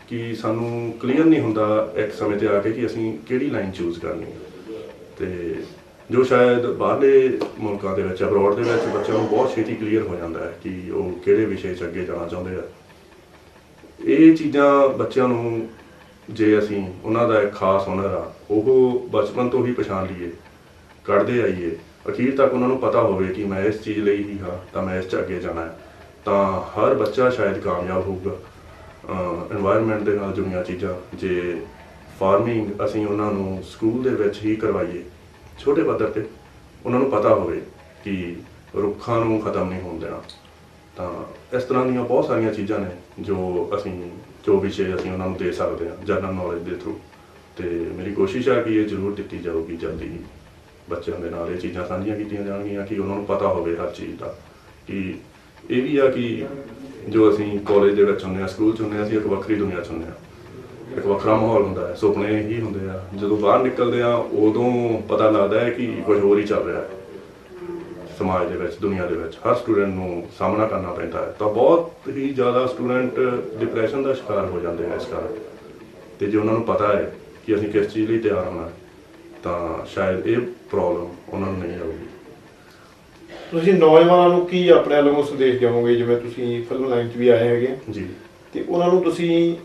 ਕਿ ਸਾਨੂੰ ਕਲੀਅਰ ਨਹੀਂ ਹੁੰਦਾ ਇੱਕ ਸਮੇਂ ਤੇ ਆ ਕੇ ਕਿ ਅਸੀਂ ਕਿਹੜੀ ਲਾਈਨ ਚੂਜ਼ ਕਰਨੀ ਹੈ। ਤੇ ਜੋ ਸ਼ਾਇਦ ਬਾਹਰਲੇ ਮੁਲਕਾਂ ਦੇ ਵਿੱਚ ਅਬਰੋਡ ਦੇ ਵਿੱਚ ਬੱਚਿਆਂ ਨੂੰ ਬਹੁਤ ਛੇਤੀ ਕਲੀਅਰ ਹੋ ਜਾਂਦਾ ਹੈ ਕਿ ਉਹ ਕਿਹੜੇ ਵਿਸ਼ੇ 'ਚ ਅੱਗੇ ਜਾਣਾ ਚਾਹੁੰਦੇ ਆ। ਇਹ ਚੀਜ਼ਾਂ ਬੱਚਿਆਂ ਨੂੰ ਜੇ ਅਸੀਂ ਉਹਨਾਂ ਦਾ ਇੱਕ ਖਾਸ ਹੁਨਰ ਆ, ਉਹ ਬਚਪਨ ਤੋਂ ਹੀ ਪਛਾਣ ਲਈਏ, ਕੱਢਦੇ ਆਈਏ, ਅਖੀਰ ਤੱਕ ਉਹਨਾਂ ਨੂੰ ਪਤਾ ਹੋਵੇ ਕਿ ਮੈਂ ਇਸ ਚੀਜ਼ ਲਈ ਹੀ ਹਾਂ, ਤਾਂ ਮੈਂ ਇਸ 'ਚ ਅੱਗੇ ਜਾਣਾ ਹੈ। ਤਾਂ ਹਰ ਬੱਚਾ ਸ਼ਾਇਦ ਕਾਮਯਾਬ ਹੋਊਗਾ। এਨवायरमेंट ਦੇ ਨਾਲ ਜੁੜੀਆਂ ਚੀਜ਼ਾਂ, ਜੇ ਫਾਰਮਿੰਗ ਅਸੀਂ ਉਹਨਾਂ ਨੂੰ ਸਕੂਲ ਦੇ ਵਿੱਚ ਹੀ ਕਰਵਾਈਏ, ਛੋਟੇ ਪੱਧਰ ਤੇ ਉਹਨਾਂ ਨੂੰ ਪਤਾ ਹੋਵੇ ਕਿ ਰੁੱਖਾਂ ਨੂੰ ਖਤਮ ਨਹੀਂ ਹੋਣ ਦੇਣਾ। ਤਾਂ ਇਸ ਤਰ੍ਹਾਂ ਦੀਆਂ ਬਹੁਤ ਸਾਰੀਆਂ ਚੀਜ਼ਾਂ ਨੇ ਜੋ ਅਸੀਂ, ਜੋ ਵਿਸ਼ੇ ਅਸੀਂ ਉਹਨਾਂ ਨੂੰ ਦੇ ਸਕਦੇ ਹਾਂ ਜਨਰਲ ਨੌਲੇਜ ਦੇ ਥਰੂ ਤੇ ਮੇਰੀ ਕੋਸ਼ਿਸ਼ ਆ ਕਿ ਇਹ ਜ਼ਰੂਰ ਦਿੱਤੀ ਜਾਊਗੀ ਜਲਦੀ ਬੱਚਿਆਂ ਦੇ ਨਾਲ ਇਹ ਚੀਜ਼ਾਂ ਸਾਂਝੀਆਂ ਕੀਤੀਆਂ ਜਾਣਗੀਆਂ ਕਿ ਉਹਨਾਂ ਨੂੰ ਪਤਾ ਹੋਵੇ ਹਰ ਚੀਜ਼ ਦਾ। ਕਿ ਇਹ ਵੀ ਆ ਕਿ ਜੋ ਅਸੀਂ ਕਾਲਜ ਦੇ ਵਿੱਚ ਹੁੰਦੇ ਆ ਸਕੂਲ ਚ ਹੁੰਦੇ ਆ ਅਸੀਂ ਇੱਕ ਵੱਖਰੀ ਦੁਨੀਆ ਚ ਹੁੰਦੇ ਆ ਇੱਕ ਵੱਖਰਾ ਮਾਹੌਲ ਹੁੰਦਾ ਹੈ, ਸੁਪਨੇ ਹੀ ਹੁੰਦੇ ਆ। ਜਦੋਂ ਬਾਹਰ ਨਿਕਲਦੇ ਆ ਉਦੋਂ ਪਤਾ ਲੱਗਦਾ ਹੈ ਕਿ ਕੁਝ ਹੋਰ ਹੀ ਚੱਲ ਰਿਹਾ ਹੈ। ਸਮਾਜ ਦੇ ਵਿੱਚ, ਦੁਨੀਆ ਦੇ ਵਿੱਚ, ਹਰ ਸਟੂਡੈਂਟ ਨੂੰ ਸਾਹਮਣਾ ਕਰਨਾ ਪੈਂਦਾ ਹੈ। ਤਾਂ ਬਹੁਤ ਹੀ ਜ਼ਿਆਦਾ ਸਟੂਡੈਂਟ ਡਿਪਰੈਸ਼ਨ ਦਾ ਸ਼ਿਕਾਰ ਹੋ ਜਾਂਦੇ ਨੇ ਇਸ ਕਾਰਨ। ਤੇ ਜੇ ਉਹਨਾਂ ਨੂੰ ਪਤਾ ਹੈ ਕਿ ਅਸੀਂ ਕਿਸ ਚੀਜ਼ ਲਈ ਤਿਆਰ ਹੋਣਾ, ਤਾਂ ਸ਼ਾਇਦ ਇਹ ਪ੍ਰੋਬਲਮ ਉਹਨਾਂ ਨੂੰ ਨਹੀਂ ਆਊਗੀ। ਤੁਸੀਂ ਨੌਜਵਾਨਾਂ ਨੂੰ ਕੀ ਆਪਣੇ ਵੱਲੋਂ ਸੰਦੇਸ਼ ਦਿਓਗੇ ਜਿਵੇਂ ਤੁਸੀਂ ਫਿਲਮ ਲਾਈਨ 'ਚ ਵੀ ਆਏ ਹੈਗੇ। ਆ, ਜੀ। ਤੇ ਉਹਨਾਂ ਨੂੰ ਤੁਸੀਂ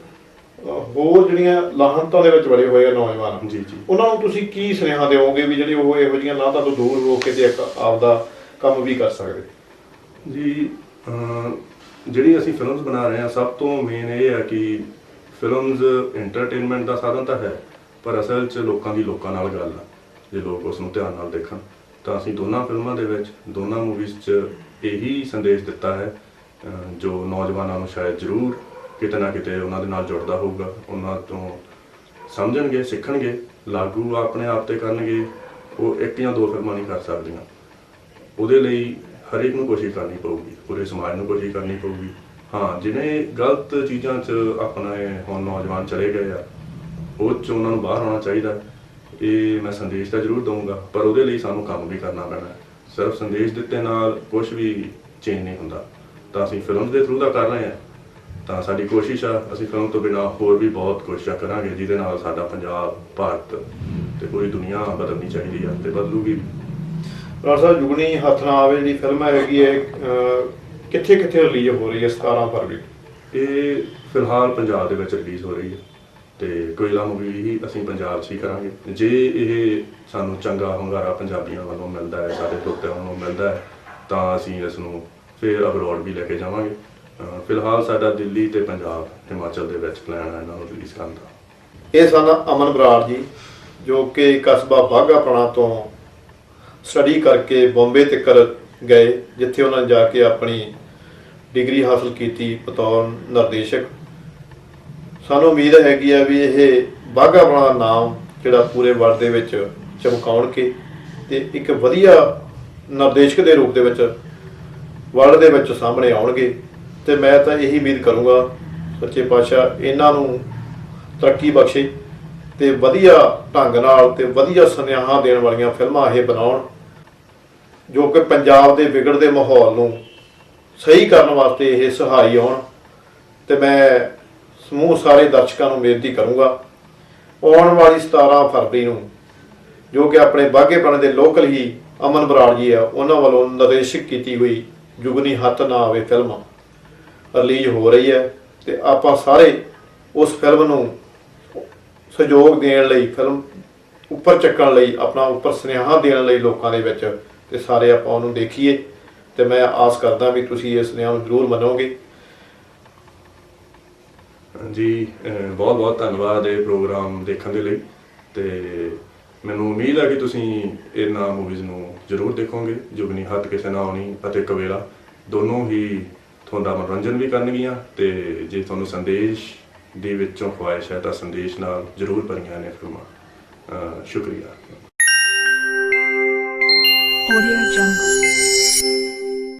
ਹੋਰ ਜਿਹੜੀਆਂ ਲਾਹਨਤਾਂ ਦੇ ਵਿੱਚ ਵੜੇ ਹੋਏ ਆ ਨੌਜਵਾਨ ਜੀ ਜੀ। ਉਹਨਾਂ ਨੂੰ ਤੁਸੀਂ ਕੀ ਸੁਨੇਹਾ ਦਿਓਗੇ ਵੀ ਜਿਹੜੇ ਉਹ ਇਹੋ ਜਿਹੀਆਂ ਲਾਹਨਤਾਂ ਤੋਂ ਦੂਰ ਹੋ ਕੇ ਤੇ ਇੱਕ ਆਪਦਾ ਕੰਮ ਵੀ ਕਰ ਸਕਦੇ? ਜੀ ਜਿਹੜੀ ਅਸੀਂ ਫਿਲਮਸ ਬਣਾ ਰਹੇ ਹਾਂ ਸਭ ਤੋਂ ਮੇਨ ਇਹ ਹੈ ਕਿ ਫਿਲਮਸ ਐਂਟਰਟੇਨਮੈਂਟ ਦਾ ਸਾਧਨ ਤਾਂ ਹੈ ਪਰ ਅਸਲ 'ਚ ਲੋਕਾਂ ਦੀ ਲੋਕਾਂ ਨਾਲ ਗੱਲ ਆ ਜੇ ਲੋਕ ਉਸ ਨੂੰ ਧਿਆਨ ਨਾਲ ਦੇਖਣ। ਤਾਂ ਅਸੀਂ ਦੋਨਾਂ ਫਿਲਮਾਂ ਦੇ ਵਿੱਚ, ਦੋਨਾਂ ਮੂਵੀਜ਼ 'ਚ ਇਹੀ ਸੰਦੇਸ਼ ਦਿੱਤਾ ਹੈ ਜੋ ਨੌਜਵਾਨਾਂ ਨੂੰ ਸ਼ਾਇਦ ਜ਼ਰੂਰ ਕਿਤੇ ਨਾ ਕਿਤੇ ਉਹਨਾਂ ਦੇ ਨਾਲ ਜੁੜਦਾ ਹੋਊਗਾ, ਉਹਨਾਂ ਤੋਂ ਸਮਝਣਗੇ, ਸਿੱਖਣਗੇ, ਲਾਗੂ ਆਪਣੇ ਆਪ ਤੇ ਕਰਨਗੇ, ਉਹ ਇੱਕ ਜਾਂ ਦੋ ਫਿਲਮਾਂ ਨਹੀਂ ਕਰ ਸਕਦੀਆਂ। ਉਹਦੇ ਲਈ ਹਰੇਕ ਨੂੰ ਕੋਸ਼ਿਸ਼ ਕਰਨੀ ਪਊਗੀ, ਪੂਰੇ ਸਮਾਜ ਨੂੰ ਕੋਸ਼ਿਸ਼ ਕਰਨੀ ਪਊਗੀ। ਹਾਂ, ਜਿਵੇਂ ਗਲਤ ਚੀਜ਼ਾਂ 'ਚ ਆਪਣੇ ਹੁਣ ਨੌਜਵਾਨ ਚਲੇ ਗਏ ਆ, ਉਹ 'ਚ ਉਹਨਾਂ ਨੂੰ ਬਾਹਰ ਆਉਣਾ ਚਾਹੀਦਾ ਇਹ ਮੈਂ ਸੰਦੇਸ਼ ਤਾਂ ਜ਼ਰੂਰ ਦਊਂਗਾ ਪਰ ਉਹਦੇ ਲਈ ਸਾਨੂੰ ਕੰਮ ਵੀ ਕਰਨਾ ਪੈਣਾ ਹੈ। ਸਿਰਫ ਸੰਦੇਸ਼ ਦਿੱਤੇ ਨਾਲ ਕੁਝ ਵੀ ਚੇਂਜ ਨਹੀਂ ਹੁੰਦਾ। ਤਾਂ ਅਸੀਂ ਫਿਲਮ ਦੇ ਥਰੂ ਦਾ ਕਰ ਰਹੇ ਹਾਂ। ਤਾਂ ਸਾਡੀ ਕੋਸ਼ਿਸ਼ ਆ ਅਸੀਂ ਫਿਲਮ ਤੋਂ ਬਿਨਾ ਹੋਰ ਵੀ ਬਹੁਤ ਕੋਸ਼ਿਸ਼ਾਂ ਕਰਾਂਗੇ ਜਿਹਦੇ ਨਾਲ ਸਾਡਾ ਪੰਜਾਬ ਭਾਰਤ ਤੇ ਪੂਰੀ ਦੁਨੀਆ ਬਦਲਣੀ ਚਾਹੀਦੀ ਆ ਤੇ ਬਦਲੂਗੀ ਰਾਜ ਸਾਹਿਬ ਜੁਗਨੀ ਹੱਥ ਨਾ ਆਵੇ ਜਿਹੜੀ ਫਿਲਮ ਹੈਗੀ ਹੈ ਕਿੱਥੇ ਕਿੱਥੇ ਰਿਲੀਜ਼ ਹੋ ਰਹੀ ਹੈ 17 ਫਰਵਰੀ? ਇਹ ਫਿਲਹਾਲ ਪੰਜਾਬ ਦੇ ਵਿੱਚ ਰਿਲੀਜ਼ ਹੋ ਰਹੀ ਹੈ। ਤੇ ਕੋਇਲਾ ਮੂਵੀ ਹੀ ਅਸੀਂ ਪੰਜਾਬ 'ਚ ਹੀ ਕਰਾਂਗੇ। ਜੇ ਇਹ ਸਾਨੂੰ ਚੰਗਾ ਹੁੰਗਾਰਾ ਪੰਜਾਬੀਆਂ ਵੱਲੋਂ ਮਿਲਦਾ ਹੈ, ਸਾਡੇ ਤੋਤਿਆਂ ਵੱਲੋਂ ਮਿਲਦਾ ਹੈ, ਤਾਂ ਅਸੀਂ ਇਸ ਨੂੰ ਫਿਰ ਅਬਰੋਡ ਵੀ ਲੈ ਕੇ ਜਾਵਾਂਗੇ। ਅਹ ਫਿਲਹਾਲ ਸਾਡਾ ਦਿੱਲੀ ਤੇ ਪੰਜਾਬ, ਹਿਮਾਚਲ ਦੇ ਵਿੱਚ ਪਲਾਨ ਹੈ ਇਹਨਾਂ ਨੂੰ ਰਿਲੀਜ਼ ਕਰਨ ਦਾ। ਇਹ ਸਨ ਅਮਨ ਬਰਾੜ ਜੀ, ਜੋ ਕਿ ਕਸਬਾ ਬਾਘਾ ਤੋਂ ਸਟੱਡੀ ਕਰਕੇ ਬੰਬੇ ਤੱਕਰ ਗਏ, ਜਿੱਥੇ ਉਹਨਾਂ ਨੇ ਜਾ ਕੇ ਆਪਣੀ ਡਿਗਰੀ ਹਾਸਲ ਕੀਤੀ, ਬਤੌਰ ਨਿਰਦੇਸ਼ਕ। ਸਾਨੂੰ ਉਮੀਦ ਹੈਗੀ ਆ ਵੀ ਇਹ ਬਾਘਾ ਵਾਲਾ ਨਾਮ ਜਿਹੜਾ ਪੂਰੇ ਵਰਲਡ ਦੇ ਵਿੱਚ ਚਮਕਾਉਣਗੇ ਤੇ ਇੱਕ ਵਧੀਆ ਨਿਰਦੇਸ਼ਕ ਦੇ ਰੂਪ ਦੇ ਵਿੱਚ ਵਰਲਡ ਦੇ ਵਿੱਚ ਸਾਹਮਣੇ ਆਉਣਗੇ। ਤੇ ਮੈਂ ਤਾਂ ਇਹੀ ਉਮੀਦ ਕਰੂੰਗਾ, ਸੱਚੇ ਪਾਤਸ਼ਾਹ, ਇਹਨਾਂ ਨੂੰ ਤਰੱਕੀ ਬਖਸ਼ੇ ਤੇ ਵਧੀਆ ਢੰਗ ਨਾਲ ਤੇ ਵਧੀਆ ਸੁਨੇਹਾ ਦੇਣ ਵਾਲੀਆਂ ਫਿਲਮਾਂ ਇਹ ਬਣਾਉਣ, ਜੋ ਕਿ ਪੰਜਾਬ ਦੇ ਵਿਗੜਦੇ ਮਾਹੌਲ ਨੂੰ ਸਹੀ ਕਰਨ ਵਾਸਤੇ ਇਹ ਸਹਾਈ ਆਉਣ ਤੇ ਮੈਂ ਸਮੂਹ ਸਾਰੇ ਦਰਸ਼ਕਾਂ ਨੂੰ ਬੇਨਤੀ ਕਰੂੰਗਾ, ਆਉਣ ਵਾਲੀ 17 ਫਰਵਰੀ ਨੂੰ, ਜੋ ਕਿ ਆਪਣੇ ਬਾਘੇਪਣ ਦੇ ਲੋਕਲ ਹੀ ਅਮਨ ਬਰਾੜ ਜੀ ਆ, ਉਹਨਾਂ ਵੱਲੋਂ ਨਿਰਦੇਸ਼ਿਤ ਕੀਤੀ ਹੋਈ ਜੁਗਨੀ ਹੱਥ ਨਾ ਆਵੇ ਫਿਲਮ ਰਿਲੀਜ਼ ਹੋ ਰਹੀ ਹੈ ਤੇ ਆਪਾਂ ਸਾਰੇ ਉਸ ਫਿਲਮ ਨੂੰ ਸਹਿਯੋਗ ਦੇਣ ਲਈ, ਫਿਲਮ ਉੱਪਰ ਚੱਕਣ ਲਈ, ਆਪਣਾ ਉੱਪਰ ਸੁਨੇਹਾ ਦੇਣ ਲਈ ਲੋਕਾਂ ਦੇ ਵਿੱਚ ਤੇ ਸਾਰੇ ਆਪਾਂ ਉਹਨੂੰ ਦੇਖੀਏ ਤੇ ਮੈਂ ਆਸ ਕਰਦਾ ਵੀ ਤੁਸੀਂ ਇਸ ਸੁਨੇਹਾ ਨੂੰ ਜ਼ਰੂਰ ਮੰਨੋਗੇ। ਜੀ ਬਹੁਤ ਬਹੁਤ ਧੰਨਵਾਦ ਇਹ ਪ੍ਰੋਗਰਾਮ ਦੇਖਣ ਦੇ ਲਈ। ਤੇ ਮੈਨੂੰ ਉਮੀਦ ਹੈ ਕਿ ਤੁਸੀਂ ਇਹਨਾਂ ਮੂਵੀਜ਼ ਨੂੰ ਜ਼ਰੂਰ ਦੇਖੋਗੇ। ਜੁਗਨੀ ਹੱਥ ਕਿਸੇ ਨਾ ਆਉਣੀ ਅਤੇ ਕਵੇਲਾ ਦੋਨੋਂ ਹੀ ਤੁਹਾਡਾ ਮਨੋਰੰਜਨ ਵੀ ਕਰਨਗੀਆਂ ਤੇ ਜੇ ਤੁਹਾਨੂੰ ਸੰਦੇਸ਼ ਦੇ ਵਿੱਚੋਂ ਖੁਆਇਸ਼ ਹੈ ਤਾਂ ਸੰਦੇਸ਼ ਨਾਲ ਜ਼ਰੂਰ ਭਰੀਆਂ ਨੇ ਫਿਲਮਾਂ। ਸ਼ੁਕਰੀਆ। Audio Jungle.